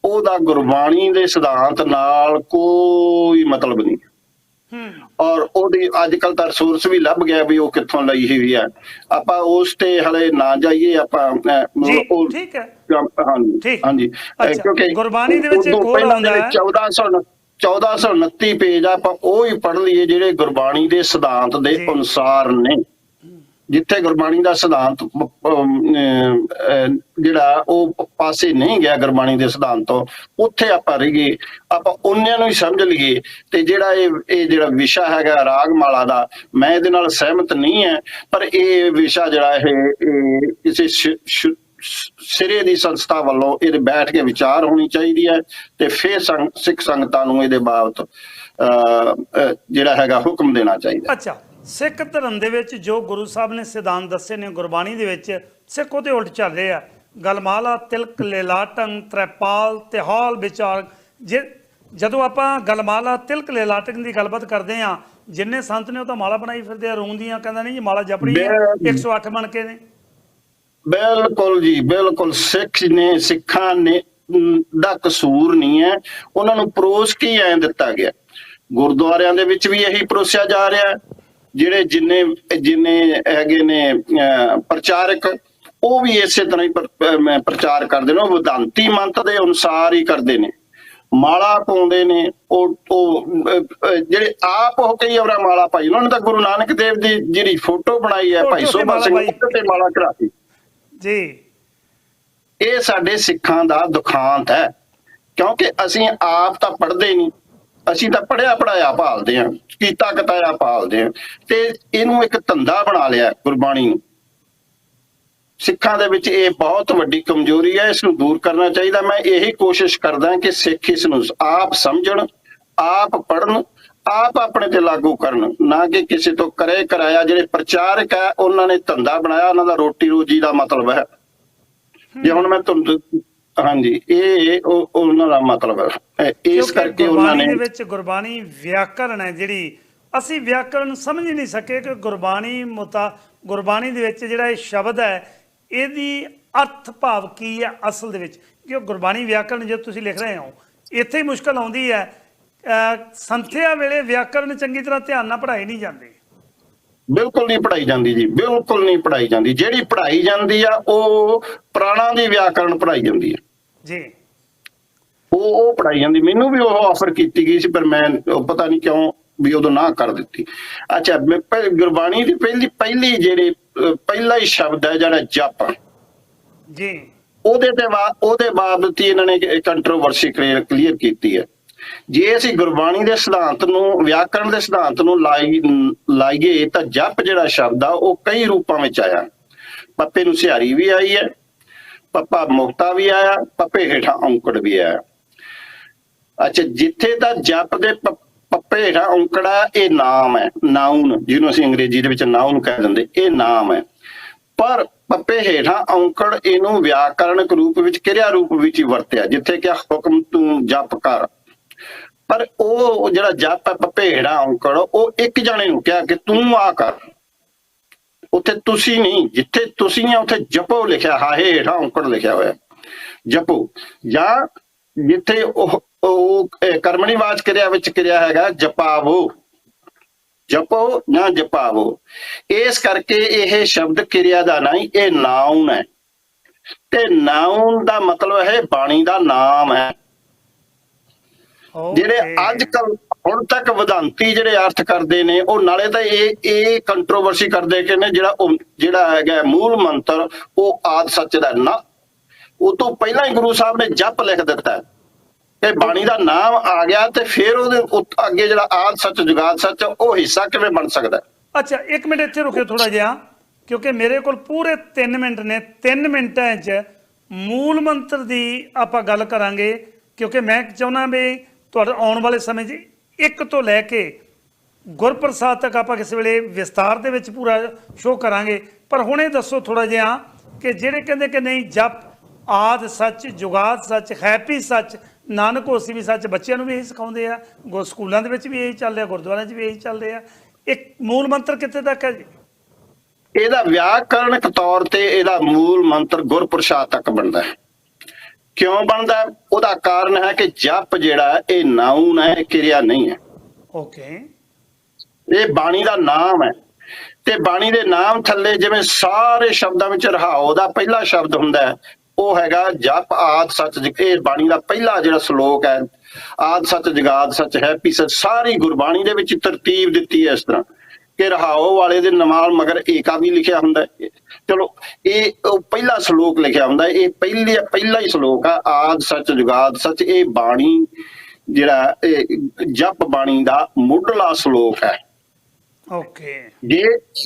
ਉਹਦਾ ਗੁਰਬਾਣੀ ਦੇ ਸਿਧਾਂਤ ਨਾਲ ਕੋਈ ਮਤਲਬ ਨਹੀਂ। ਔਰ ਉਹਦੀ ਅੱਜ ਕੱਲ ਤਾਂ ਰਿਸੋਰਸ ਵੀ ਲੱਭ ਗਿਆ ਵੀ ਉਹ ਕਿੱਥੋਂ ਲਈ ਹੋਈ ਹੈ। ਆਪਾਂ ਉਸ ਤੇ ਹਲੇ ਨਾ ਜਾਈਏ ਆਪਾਂ ਅਹ, ਜੀ ਉਹ- ਠੀਕ ਹੈ। ਹਾਂਜੀ। ਹਾਂਜੀ। ਕਿਉਂਕਿ ਗੁਰਬਾਣੀ ਦੇ ਵਿੱਚ ਇੱਕ ਹੋਰ ਆਉਂਦਾ ਜਿਹੜੇ ਹੈ। 1400 1429 ਪੇਜ ਆਪਾਂ ਉਹ ਹੀ ਪੜ੍ਹ ਲਈਏ ਜਿਹੜੇ ਗੁਰਬਾਣੀ ਦੇ ਸਿਧਾਂਤ ਦੇ। ਅਨੁਸਾਰ ਨੇ। ਜਿੱਥੇ ਗੁਰਬਾਣੀ ਦਾ ਸਿਧਾਂਤ ਅਮ, ਜਿਹੜਾ ਉਹ ਪਾਸੇ ਨਹੀਂ ਗਿਆ ਗੁਰਬਾਣੀ ਦੇ ਸਿਧਾਂਤ ਤੋਂ ਉੱਥੇ ਆਪਾਂ ਰਹੀਏ ਆਪਾਂ ਉਹਨਾਂ ਨੂੰ ਹੀ ਸਮਝ ਲਈਏ ਤੇ ਜਿਹੜਾ ਇਹ ਇਹ ਜਿਹੜਾ ਵਿਸ਼ਾ ਹੈਗਾ ਰਾਗਮਾਲਾ ਦਾ ਮੈਂ ਇਹਦੇ ਨਾਲ ਸਹਿਮਤ ਨਹੀਂ ਹੈ ਪਰ ਇਹ ਵਿਸ਼ਾ ਜਿਹੜਾ ਇਹ ਕਿਸੇ ਸਿਰੇ ਦੀ ਸੰਸਥਾ ਵੱਲੋਂ ਇਹਦੇ ਬੈਠ ਕੇ ਵਿਚਾਰ ਹੋਣੀ ਚਾਹੀਦੀ ਹੈ ਤੇ ਫਿਰ ਸੰਗ- ਸਿੱਖ ਸੰਗਤਾਂ ਨੂੰ ਇਹਦੇ ਬਾਬਤ ਅਹ, ਜਿਹੜਾ ਹੈਗਾ ਹੁਕਮ ਦੇਣਾ ਚਾਹੀਦਾ ਅੱਛਾ। ਸਿੱਖ ਧਰਮ ਦੇ ਵਿੱਚ ਜੋ ਗੁਰੂ ਸਾਹਿਬ ਨੇ ਸਿਧਾਂਤ ਦੱਸੇ ਨੇ ਗੁਰਬਾਣੀ ਦੇ ਵਿੱਚ ਸਿੱਖ ਉਹਦੇ ਉਲਟ ਚੱਲ ਰਹੇ ਆ। ਗਲਮਾਲਾ ਤਿਲਕ ਲੇਲਾਟੰ ਤ੍ਰੈਪਾਲ ਤਿਹਾਲ ਵਿਚਾਰ। ਜੇ ਜਦੋਂ ਆਪਾਂ ਗਲਮਾਲਾ ਤਿਲਕ ਲੇਲਾਟੰ ਦੀ ਗੱਲਬਾਤ ਕਰਦੇ ਆ ਜਿੰਨੇ ਸੰਤ ਨੇ ਉਹ ਤਾਂ ਮਾਲਾ ਬਣਾਈ ਫਿਰਦੇ ਆ ਰੋਂਦੀਆਂ ਕਹਿੰਦਾ ਨਹੀਂ ਜੀ ਮਾਲਾ ਜਪਣੀ ਹੈ ਬਿਲਕੁਲ। 108 ਬਣ ਕੇ ਨੇ। ਬਿਲਕੁਲ ਜੀ ਬਿਲਕੁਲ। ਸਿੱਖ ਨੇ ਸਿੱਖਾਂ ਨੇ ਦਾ ਕਸੂਰ ਨਹੀਂ ਹੈ। ਉਹਨਾਂ ਨੂੰ ਪਰੋਸ ਕੀ ਐ ਦਿੱਤਾ ਗਿਆ। ਗੁਰਦੁਆਰਿਆਂ ਦੇ ਵਿੱਚ ਵੀ ਇਹੀ ਪਰੋਸਿਆ ਜਾ ਰਿਹਾ ਹੈ। ਜਿਹੜੇ ਜਿੰਨੇ ਜਿੰਨੇ ਹੈਗੇ ਨੇ ਪ੍ਰਚਾਰਕ ਉਹ ਵੀ ਇਸੇ ਤਰ੍ਹਾਂ ਹੀ ਪ੍ਰਚਾਰ ਕਰਦੇ ਨੇ ਉਹ ਵਿਦਾਂਤੀ ਮੰਤ ਦੇ ਅਨੁਸਾਰ ਹੀ ਕਰਦੇ ਨੇ। ਮਾਲਾ ਪਾਉਂਦੇ ਨੇ ਉਹ ਉਹ ਜਿਹੜੇ ਆਪ ਹੋ ਕੇ ਅਵਰਾ ਮਾਲਾ ਪਾਈ ਉਹਨਾਂ ਨੇ ਤਾਂ ਗੁਰੂ ਨਾਨਕ ਦੇਵ ਦੀ ਜਿਹੜੀ ਫੋਟੋ ਬਣਾਈ ਹੈ ਭਾਈ ਸੋਭਾ ਸਿੰਘ ਤੇ ਮਾਲਾ ਕਰਾਤੀ ਜੀ। ਇਹ ਸਾਡੇ ਸਿੱਖਾਂ ਦਾ ਦੁਖਾਂਤ ਹੈ ਕਿਉਂਕਿ ਅਸੀਂ ਆਪ ਤਾਂ ਪੜ੍ਹਦੇ ਨਹੀਂ। ਅਸੀਂ ਤਾਂ ਪੜਿਆ ਪੜਾਇਆ ਪਾਲਦੇ ਹਾਂ, ਕੀਤਾ ਕਤਾਇਆ ਪਾਲਦੇ ਹਾਂ ਤੇ ਇਹਨੂੰ ਇੱਕ ਧੰਦਾ ਬਣਾ ਲਿਆ ਗੁਰਬਾਣੀ ਨੂੰ। ਸਿੱਖਾਂ ਦੇ ਵਿੱਚ ਇਹ ਬਹੁਤ ਵੱਡੀ ਕਮਜ਼ੋਰੀ ਹੈ, ਇਸ ਨੂੰ ਦੂਰ ਕਰਨਾ ਚਾਹੀਦਾ। ਮੈਂ ਇਹੀ ਕੋਸ਼ਿਸ਼ ਕਰਦਾ ਕਿ ਸਿੱਖ ਇਸ ਨੂੰ ਆਪ ਸਮਝਣ, ਆਪ ਪੜਨ ਆਪ ਆਪਣੇ ਤੇ ਲਾਗੂ ਕਰਨ, ਨਾ ਕਿ ਕਿਸੇ ਤੋਂ ਕਰੇ ਕਰਾਇਆ। ਜਿਹੜੇ ਪ੍ਰਚਾਰਕ ਹੈ, ਉਹਨਾਂ ਨੇ ਧੰਦਾ ਬਣਾਇਆ, ਉਹਨਾਂ ਦਾ ਰੋਟੀ ਰੋਜੀ ਦਾ ਮਤਲਬ ਹੈ। ਜੇ ਹੁਣ ਮੈਂ ਤੁਹਾਨੂੰ ਹਾਂਜੀ ਇਹ ਉਹ ਉਹਨਾਂ ਦਾ ਮਤਲਬ ਹੈ। ਇਸ ਕਰਕੇ ਉਹਨਾਂ ਨੇ ਵਿੱਚ ਗੁਰਬਾਣੀ ਵਿਆਕਰਣ ਹੈ ਜਿਹੜੀ ਅਸੀਂ ਵਿਆਕਰਣ ਸਮਝ ਨਹੀਂ ਸਕੇ ਕਿ ਗੁਰਬਾਣੀ ਮੁਤਾ ਗੁਰਬਾਣੀ ਦੇ ਵਿੱਚ ਜਿਹੜਾ ਇਹ ਸ਼ਬਦ ਹੈ ਇਹਦੀ ਅਰਥ ਭਾਵ ਕੀ ਹੈ ਅਸਲ ਦੇ ਵਿੱਚ? ਕਿ ਉਹ ਗੁਰਬਾਣੀ ਵਿਆਕਰਣ ਜੇ ਤੁਸੀਂ ਲਿਖ ਰਹੇ ਹੋ ਇੱਥੇ ਹੀ ਮੁਸ਼ਕਲ ਆਉਂਦੀ ਹੈ ਸੰਥਿਆ ਵੇਲੇ ਵਿਆਕਰਣ ਚੰਗੀ ਤਰ੍ਹਾਂ ਧਿਆਨ ਨਾਲ ਪੜ੍ਹਾਈ ਨਹੀਂ ਜਾਂਦੀ। ਬਿਲਕੁਲ ਨਹੀਂ ਪੜਾਈ ਜਾਂਦੀ ਜੀ ਬਿਲਕੁਲ ਨਹੀਂ ਪੜਾਈ ਜਾਂਦੀ। ਜਿਹੜੀ ਪੜਾਈ ਜਾਂਦੀ ਆ ਉਹ ਪ੍ਰਾਣਾਂ ਦੀ ਵਿਆਕਰਣ ਪੜਾਈ ਜਾਂਦੀ ਹੈ ਜੀ। ਉਹ ਉਹ ਪੜਾਈ ਜਾਂਦੀ। ਮੈਨੂੰ ਵੀ ਉਹ ਆਫਰ ਕੀਤੀ ਗਈ ਸੀ ਪਰ ਮੈਂ ਪਤਾ ਨਹੀਂ ਕਿਉਂ ਵੀ ਉਦੋਂ ਨਾ ਕਰ ਦਿੱਤੀ। ਅੱਛਾ ਮੈਂ ਗੁਰਬਾਣੀ ਦੀ ਪਹਿਲੀ ਪਹਿਲੀ ਜਿਹੜੇ ਪਹਿਲਾ ਹੀ ਸ਼ਬਦ ਹੈ ਜਿਹੜਾ ਜਪ। ਜੀ। ਉਹਦੇ ਤੇ ਉਹਦੇ ਬਾਬਤ ਹੀ ਇਹਨਾਂ ਨੇ ਕੰਟਰੋਵਰਸੀ ਕਲੀਅਰ ਕੀਤੀ ਹੈ। ਜੇ ਅਸੀਂ ਗੁਰਬਾਣੀ ਦੇ ਸਿਧਾਂਤ ਨੂੰ, ਵਿਆਕਰਣ ਦੇ ਸਿਧਾਂਤ ਨੂੰ ਲਾਈਏ ਤਾਂ ਜਪ ਜਿਹੜਾ ਸ਼ਬਦ ਆ, ਉਹ ਕਈ ਰੂਪਾਂ ਵਿੱਚ ਆਇਆ। ਪੱਪੇ ਨੂੰ ਸਿਹਾਰੀ ਵੀ ਆਈ ਹੈ, ਪੱਪਾ ਮੁਕਤਾ ਵੀ ਆਇਆ, ਪੱਪੇ ਹੇਠਾਂ ਔਂਕੜ ਵੀ ਆਇਆ। ਅੱਛਾ, ਜਿੱਥੇ ਤਾਂ ਜਪ ਦੇ ਪੱਪੇ ਹੇਠਾਂ ਔਂਕੜਾ, ਇਹ ਨਾਮ ਹੈ, ਨਾਉਨ, ਜਿਹਨੂੰ ਅਸੀਂ ਅੰਗਰੇਜ਼ੀ ਦੇ ਵਿੱਚ ਨਾਉਨ ਕਹਿ ਦਿੰਦੇ, ਇਹ ਨਾਮ ਹੈ। ਪਰ ਪੱਪੇ ਹੇਠਾਂ ਔਂਕੜ ਇਹਨੂੰ ਵਿਆਕਰਣਕ ਰੂਪ ਵਿੱਚ, ਕਿਰਿਆ ਰੂਪ ਵਿੱਚ ਹੀ ਵਰਤਿਆ, ਜਿੱਥੇ ਕਿ ਹੁਕਮ ਤੂੰ ਜਪ ਕਰ। ਪਰ ਉਹ ਜਿਹੜਾ ਜਪ ਹੈ ਪਪੇੜਾ ਔਂਕੜ, ਉਹ ਇੱਕ ਜਣੇ ਨੂੰ ਕਿਹਾ ਕਿ ਤੂੰ ਆ ਕਰ। ਉੱਥੇ ਤੁਸੀਂ ਨਹੀਂ, ਜਿੱਥੇ ਤੁਸੀਂ ਆ, ਉੱਥੇ ਜਪੋ ਲਿਖਿਆ ਹਾਹੇ ਹੇਠਾਂ ਔਂਕੜ ਲਿਖਿਆ ਹੋਇਆ। ਜਪੋ। ਜਾਂ ਜਿੱਥੇ ਉਹ ਉਹ ਕਰਮਣੀ ਵਾਚ ਕਿਰਿਆ ਵਿੱਚ ਕਿਰਿਆ ਹੈਗਾ, ਜਪਾਵੋ। ਜਪੋ ਜਾਂ ਜਪਾਵੋ। ਇਸ ਕਰਕੇ ਇਹ ਸ਼ਬਦ ਕਿਰਿਆ ਦਾ ਨਹੀਂ ਇਹ ਨਾਉਨ ਹੈ। ਤੇ ਨਾਉਨ ਦਾ ਮਤਲਬ ਹੈ, ਬਾਣੀ ਦਾ ਨਾਮ ਹੈ। ਜਿਹੜੇ. ਅੱਜ ਕੱਲ ਹੁਣ ਤੱਕ ਵਿਧਾਂਤੀ ਜਿਹੜੇ ਅਰਥ ਕਰਦੇ ਨੇ ਉਹ ਨਾਲੇ ਤਾਂ ਇਹ ਇਹ ਕੰਟਰੋਵਰਸੀ ਕਰਦੇ ਕਿ ਨੇ ਜਿਹੜਾ ਜਿਹੜਾ ਹੈਗਾ ਮੂਲ ਮੰਤਰ ਉਹ ਆਦ ਸੱਚ ਦਾ ਨਾ ਉਹ ਤੋਂ ਪਹਿਲਾਂ ਹੀ ਗੁਰੂ ਸਾਹਿਬ ਨੇ ਜਪ ਲਿਖ ਦਿੱਤਾ। ਇਹ ਬਾਣੀ ਦਾ ਨਾਮ ਆ ਗਿਆ ਤੇ ਫਿਰ ਉਹਦੇ ਅੱਗੇ ਜਿਹੜਾ ਆਦ ਸੱਚ ਜੁਗਾਦ ਸੱਚ ਉਹ ਹਿੱਸਾ ਕਿਵੇਂ ਬਣ ਸਕਦਾ? ਅੱਛਾ ਇੱਕ ਮਿੰਟ ਇੱਥੇ ਰੁਕਿਓ ਥੋੜਾ ਜਿਹਾ ਕਿਉਂਕਿ ਮੇਰੇ ਕੋਲ ਪੂਰੇ 3 ਮਿੰਟ ਨੇ 3 ਮਿੰਟਾਂ 'ਚ ਮੂਲ ਮੰਤਰ ਦੀ ਆਪਾਂ ਗੱਲ ਕਰਾਂਗੇ ਕਿਉਂਕਿ ਮੈਂ ਚਾਹੁੰਦਾ ਵੀ ਤੁਹਾਡੇ ਆਉਣ ਵਾਲੇ ਸਮੇਂ 'ਚ ਇੱਕ ਤੋਂ ਲੈ ਕੇ ਗੁਰਪ੍ਰਸਾਦ ਤੱਕ ਆਪਾਂ ਕਿਸੇ ਵੇਲੇ ਵਿਸਤਾਰ ਦੇ ਵਿੱਚ ਪੂਰਾ ਸ਼ੋਅ ਕਰਾਂਗੇ। ਪਰ ਹੁਣ ਇਹ ਦੱਸੋ ਥੋੜਾ ਜਿਹਾ ਕਿ ਜਿਹੜੇ ਕਹਿੰਦੇ ਕਿ ਨਹੀਂ, ਜਪ ਆਦ ਸੱਚ, ਜੁਗਾਦ ਸੱਚ, ਹੈਪੀ ਸੱਚ, ਨਾਨਕ ਹੋਸੀ ਵੀ ਸੱਚ, ਬੱਚਿਆਂ ਨੂੰ ਵੀ ਇਹੀ ਸਿਖਾਉਂਦੇ ਆ ਗੁਰ ਸਕੂਲਾਂ ਦੇ ਵਿੱਚ ਵੀ ਇਹੀ ਚੱਲ ਰਿਹਾ, ਗੁਰਦੁਆਰਿਆਂ 'ਚ ਵੀ ਇਹੀ ਚੱਲ ਰਿਹਾ। ਇੱਕ ਮੂਲ ਮੰਤਰ ਕਿੱਥੇ ਤੱਕ ਹੈ ਜੀ? ਇਹਦਾ ਵਿਆਕਰਣਕ ਤੌਰ ਤੇ ਇਹਦਾ ਮੂਲ ਮੰਤਰ ਗੁਰਪ੍ਰਸਾਦ ਤੱਕ ਬਣਦਾ ਹੈ। ਕਿਉਂ ਬਣਦਾ? ਉਹਦਾ ਕਾਰਨ ਹੈ ਕਿ ਜਪ ਜਿਹੜਾ ਇਹ ਨਾਉਨ ਹੈ ਕਿਰਿਆ ਨਹੀਂ ਹੈ। ਓਕੇ। ਇਹ ਬਾਣੀ ਦਾ ਨਾਮ ਹੈ। ਤੇ ਬਾਣੀ ਦੇ ਨਾਮ ਥੱਲੇ ਜਿਵੇਂ ਸਾਰੇ ਸ਼ਬਦਾਂ ਵਿੱਚ ਰਹਾਉ ਦਾ ਪਹਿਲਾ ਸ਼ਬਦ ਹੁੰਦਾ ਉਹ ਹੈਗਾ ਜਪ ਆਦ ਸੱਚ ਇਹ ਬਾਣੀ ਦਾ ਪਹਿਲਾ ਜਿਹੜਾ ਸ਼ਲੋਕ ਹੈ ਆਦ ਸੱਚ ਜਗਾਦ ਸੱਚ ਹੈ ਪੀ ਸੱਚ ਸਾਰੀ ਗੁਰਬਾਣੀ ਦੇ ਵਿੱਚ ਤਰਤੀਬ ਦਿੱਤੀ ਹੈ ਇਸ ਤਰ੍ਹਾਂ। ਕਿ ਰਹਾਉ ਵਾਲੇ ਦੇ ਨਾਲ ਮਗਰ ਏਕਾ ਵੀ ਲਿਖਿਆ ਹੁੰਦਾ ਹੈ। ਚਲੋ, ਇਹ ਪਹਿਲਾ ਸ਼ਲੋਕ ਲਿਖਿਆ ਹੁੰਦਾ, ਇਹ ਪਹਿਲੀ, ਪਹਿਲਾ ਹੀ ਸ਼ਲੋਕ ਆ, ਆਦ ਸੱਚ ਜੁਗਾਦ ਸੱਚ, ਇਹ ਬਾਣੀ ਜਿਹੜਾ, ਇਹ ਜਪ ਬਾਣੀ ਦਾ ਮੁੱਢਲਾ ਸ਼ਲੋਕ ਹੈ। ਓਕੇ ਜੇ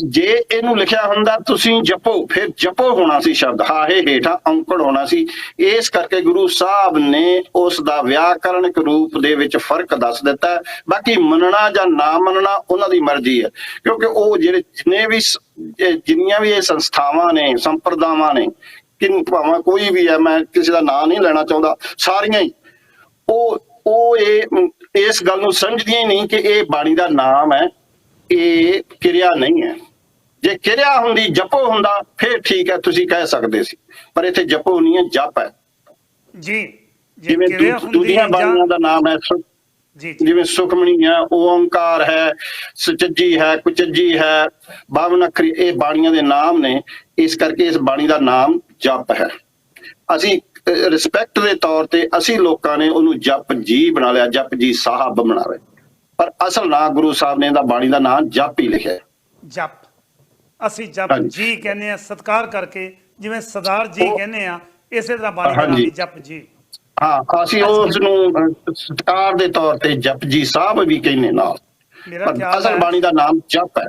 ਜੇ ਇਹਨੂੰ ਲਿਖਿਆ ਹੁੰਦਾ, ਤੁਸੀਂ ਜਪੋ, ਫਿਰ ਜਪੋ ਹੋਣਾ ਸੀ ਸ਼ਬਦ। ਹਾਹੇ ਹੇਠਾਂ ਔਂਕੜ ਹੋਣਾ ਸੀ। ਇਸ ਕਰਕੇ ਗੁਰੂ ਸਾਹਿਬ ਨੇ ਉਸ ਦਾ ਵਿਆਕਰਣਿਕ ਰੂਪ ਦੇ ਵਿੱਚ ਫ਼ਰਕ ਦੱਸ ਦਿੱਤਾ। ਬਾਕੀ ਮੰਨਣਾ ਜਾਂ ਨਾ ਮੰਨਣਾ, ਉਹਨਾਂ ਦੀ ਮਰਜ਼ੀ ਹੈ। ਕਿਉਂਕਿ ਉਹ ਜਿਹੜੇ ਜਿੰਨੇ ਵੀ ਜਿੰਨੀਆਂ ਵੀ ਇਹ ਸੰਸਥਾਵਾਂ ਨੇ, ਸੰਪਰਦਾਵਾਂ ਨੇ ਕਿ ਭਾਵੇਂ ਕੋਈ ਵੀ ਹੈ, ਮੈਂ ਕਿਸੇ ਦਾ ਨਾਂ ਨਹੀਂ ਲੈਣਾ ਚਾਹੁੰਦਾ, ਸਾਰੀਆਂ ਹੀ। ਉਹ ਉਹ ਇਹ, ਇਸ ਗੱਲ ਨੂੰ ਸਮਝਦੀਆਂ ਹੀ ਨਹੀਂ ਕਿ ਇਹ ਬਾਣੀ ਦਾ ਨਾਮ ਹੈ। ਇਹ ਕਿਰਿਆ ਨਹੀਂ ਹੈ। ਜੇ ਕਿਰਿਆ ਹੁੰਦੀ ਜਪੋ ਹੁੰਦਾ ਫਿਰ ਠੀਕ ਹੈ ਤੁਸੀਂ ਕਹਿ ਸਕਦੇ ਸੀ। ਪਰ ਇੱਥੇ ਜਪੋ ਨਹੀਂ ਹੈ ਜਪ ਹੈ। ਜੀ ਜਿਵੇਂ ਕਿਰਿਆ ਦੂ- ਹੁੰਦੀ ਦੂਜੀਆਂ ਜਾਂ- ਬਾਣੀਆਂ ਦਾ ਨਾਮ ਹੈ ਜੀ ਜਿਵੇਂ ਸੁਖਮਣੀ ਹੈ ਓੰਕਾਰ ਹੈ ਸੁਚੱਜੀ ਹੈ ਕੁਚੱਜੀ ਹੈ ਬਾਵਨ ਅੱਖਰੀ ਇਹ ਬਾਣੀਆਂ ਦੇ ਨਾਮ ਨੇ। ਇਸ ਕਰਕੇ ਇਸ ਬਾਣੀ ਦਾ ਨਾਮ ਜਪ ਹੈ। ਅਸੀਂ ਰਿਸਪੈਕਟ ਦੇ ਤੌਰ ਤੇ ਅਸੀਂ ਲੋਕਾਂ ਨੇ ਉਹਨੂੰ ਜਪ ਜੀ ਬਣਾ ਲਿਆ ਜਪ ਜੀ ਸਾਹਿਬ ਬਣਾ ਲਿਆ। ਪਰ ਅਸਲ ਨਾਂ ਗੁਰੂ ਸਾਹਿਬ ਨੇ ਇਹਦਾ ਬਾਣੀ ਦਾ ਨਾਮ ਜਪ ਹੀ ਲਿਖਿਆ। ਜਪ। ਅਸੀਂ ਜਪ। ਜੀ ਕਹਿੰਦੇ ਆ ਸਤਕਾਰ ਕਰਕੇ ਜਿਵੇਂ ਸਰਦਾਰ ਜੀ ਕਹਿੰਦੇ ਆ ਇਸੇ ਤਰ੍ਹਾਂ ਬਾਣੀ ਦਾ ਨਾਮ ਜਪ ਜੀ। ਹਾਂ ਅਸੀਂ ਉਸ ਨੂੰ ਸਤਿਕਾਰ ਦੇ ਤੌਰ ਤੇ ਜਪ ਜੀ ਸਾਹਿਬ ਵੀ ਕਹਿੰਦੇ ਨਾਲ ਮੇਰਾ ਖਿਆਲ ਅਸਲ ਬਾਣੀ ਦਾ ਨਾਮ ਜਪ ਹੈ।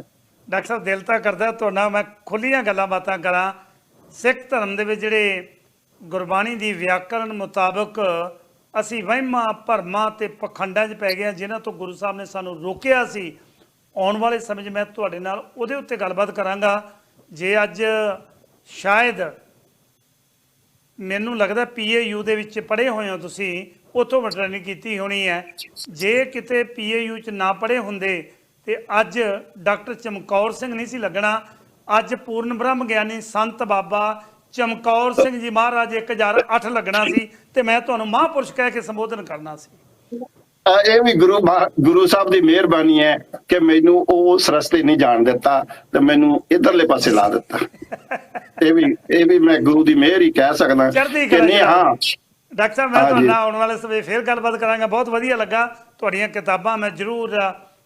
ਡਾਕਟਰ ਸਾਹਿਬ ਦਿਲ ਤਾਂ ਕਰਦਾ ਤੁਹਾਡਾ ਮੈਂ ਖੁੱਲੀਆਂ ਗੱਲਾਂ ਬਾਤਾਂ ਕਰਾਂ। ਸਿੱਖ ਧਰਮ ਦੇ ਵਿੱਚ ਜਿਹੜੇ ਗੁਰਬਾਣੀ ਦੀ ਵਿਆਕਰਣ ਮੁਤਾਬਕ ਅਸੀਂ ਵਹਿਮਾਂ ਭਰਮਾਂ ਤੇ ਪਖੰਡਾਂ 'ਚ ਪੈ ਗਏ ਹਾਂ, ਜਿਨ੍ਹਾਂ ਤੋਂ ਗੁਰੂ ਸਾਹਿਬ ਨੇ ਸਾਨੂੰ ਰੋਕਿਆ ਸੀ। ਆਉਣ ਵਾਲੇ ਸਮੇਂ 'ਚ ਮੈਂ ਤੁਹਾਡੇ ਨਾਲ ਉਹਦੇ ਉੱਤੇ ਗੱਲਬਾਤ ਕਰਾਂਗਾ। ਜੇ ਅੱਜ ਸ਼ਾਇਦ ਮੈਨੂੰ ਲੱਗਦਾ ਪੀਏਯੂ ਦੇ ਵਿੱਚ ਪੜ੍ਹੇ ਹੋਏ ਹੋ ਤੁਸੀਂ ਉੱਥੋਂ ਵਟਰਨੀ ਕੀਤੀ ਹੋਣੀ ਹੈ। ਜੇ ਕਿਤੇ ਪੀਏਯੂ ਚ ਨਾ ਪੜ੍ਹੇ ਹੁੰਦੇ ਤੇ ਅੱਜ ਡਾਕਟਰ ਚਮਕੌਰ ਸਿੰਘ ਨਹੀਂ ਸੀ ਲੱਗਣਾ। ਅੱਜ ਪੂਰਨ ਬ੍ਰਹਮ ਗਿਆਨੀ ਸੰਤ ਬਾਬਾ ਚਮਕੌਰ ਸਿੰਘ ਜੀ ਮਹਾਰਾਜ 1008 ਲੱਗਣਾ ਸੀ ਤੇ ਮੈਂ ਤੁਹਾਨੂੰ ਮਹਾਂਪੁਰਸ਼ ਕਹਿ ਕੇ ਸੰਬੋਧਨ ਕਰਨਾ ਸੀ। ਇਹ ਵੀ ਗੁਰੂ ਗੁਰੂ ਸਾਹਿਬ ਦੀ ਮਿਹਰਬਾਨੀ ਹੈ ਕਿ ਮੈਨੂੰ ਉਸ ਰਸਤੇ ਨਹੀਂ ਜਾਣ ਦਿੱਤਾ ਤੇ ਮੈਨੂੰ ਇਧਰਲੇ ਪਾਸੇ ਲਾ ਦਿੱਤਾ। ਇਹ ਵੀ ਇਹ ਵੀ ਮੈਂ ਗੁਰੂ ਦੀ ਮਿਹਰ ਹੀ ਕਹਿ ਸਕਦਾ ਕਿ ਨਹੀਂ। ਹਾਂ। ਡਾਕਟਰ ਸਾਹਿਬ ਮੈਂ। ਤੁਹਾਡੇ ਆਉਣ ਵਾਲੇ ਸਮੇਂ ਫੇਰ ਗੱਲਬਾਤ ਕਰਾਂਗਾ। ਬਹੁਤ ਵਧੀਆ ਲੱਗਾ। ਤੁਹਾਡੀਆਂ ਕਿਤਾਬਾਂ ਮੈਂ ਜ਼ਰੂਰ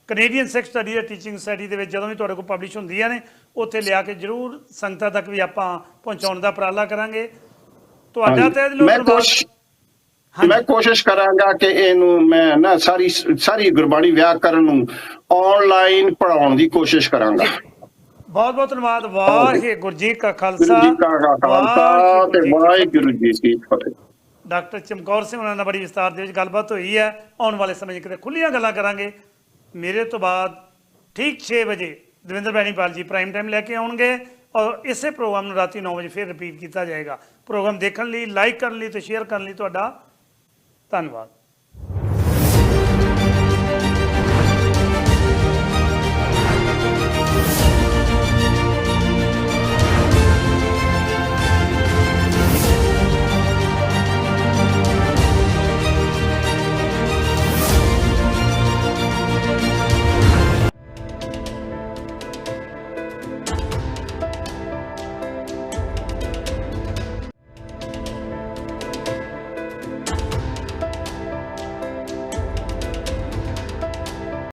ਕੈਨੇਡੀਅਨ ਸਿੱਖ ਸਟੱਡੀ ਦੇ ਟੀਚਿੰਗ ਸਟੱਡੀ ਦੇ ਵਿੱਚ ਜਦੋਂ ਵੀ ਤੁਹਾਡੇ ਕੋਲ ਪਬਲਿਸ਼ ਹੁੰਦੀਆਂ ਨੇ ਉੱਥੇ ਲਿਆ ਕੇ ਜ਼ਰੂਰ ਸੰਗਤਾਂ ਤੱਕ ਵੀ ਆਪਾਂ ਪਹੁੰਚਾਉਣ ਦਾ ਉਪਰਾਲਾ ਕਰਾਂਗੇ। ਤੁਹਾਡਾ। ਤੇ ਲੋਕ ਮੈਂ ਕੋਸ਼ ਮੈਂ ਕੋਸ਼ਿਸ਼ ਕਰਾਂਗਾ ਕਿ ਇਹਨੂੰ ਮੈਂ ਨਾ ਸਾਰੀ ਸਾਰੀ ਗੁਰਬਾਣੀ ਵਿਆਕਰਨ ਨੂੰ ਆਨਲਾਈਨ ਪੜਾਉਣ ਦੀ ਕੋਸ਼ਿਸ਼ ਕਰਾਂਗਾ। ਬਹੁਤ ਬਹੁਤ ਧੰਨਵਾਦ। ਵਾਹਿਗੁਰੂ ਜੀ ਕਾ ਖਾਲਸਾ। ਤੇ ਵਾਹਿਗੁਰੂ ਜੀ ਕੀ ਫਤਿਹ। ਡਾਕਟਰ ਚਮਕੌਰ ਸਿੰਘ ਉਹਨਾਂ ਨਾਲ ਬੜੀ ਵਿਸਤਾਰ ਦੇ ਵਿੱਚ ਗੱਲਬਾਤ ਹੋਈ ਹੈ। ਆਉਣ ਵਾਲੇ ਸਮੇਂ 'ਚ ਕਿਤੇ ਖੁੱਲੀਆਂ ਗੱਲਾਂ ਕਰਾਂਗੇ। ਮੇਰੇ ਤੋਂ ਬਾਅਦ ਠੀਕ 6 ਵਜੇ ਦਵਿੰਦਰ ਬੈਣੀਪਾਲ ਜੀ ਪ੍ਰਾਈਮ ਟਾਈਮ ਲੈ ਕੇ ਆਉਣਗੇ ਔਰ ਇਸੇ ਪ੍ਰੋਗਰਾਮ ਨੂੰ ਰਾਤੀ 9 ਵਜੇ ਫਿਰ ਰਿਪੀਟ ਕੀਤਾ ਜਾਏਗਾ। ਪ੍ਰੋਗਰਾਮ ਦੇਖਣ ਲਈ ਲਾਈਕ ਕਰਨ ਲਈ ਤੇ ਸ਼ੇਅਰ ਕਰਨ ਲਈ ਤੁਹਾਡਾ ਧੰਨਵਾਦ।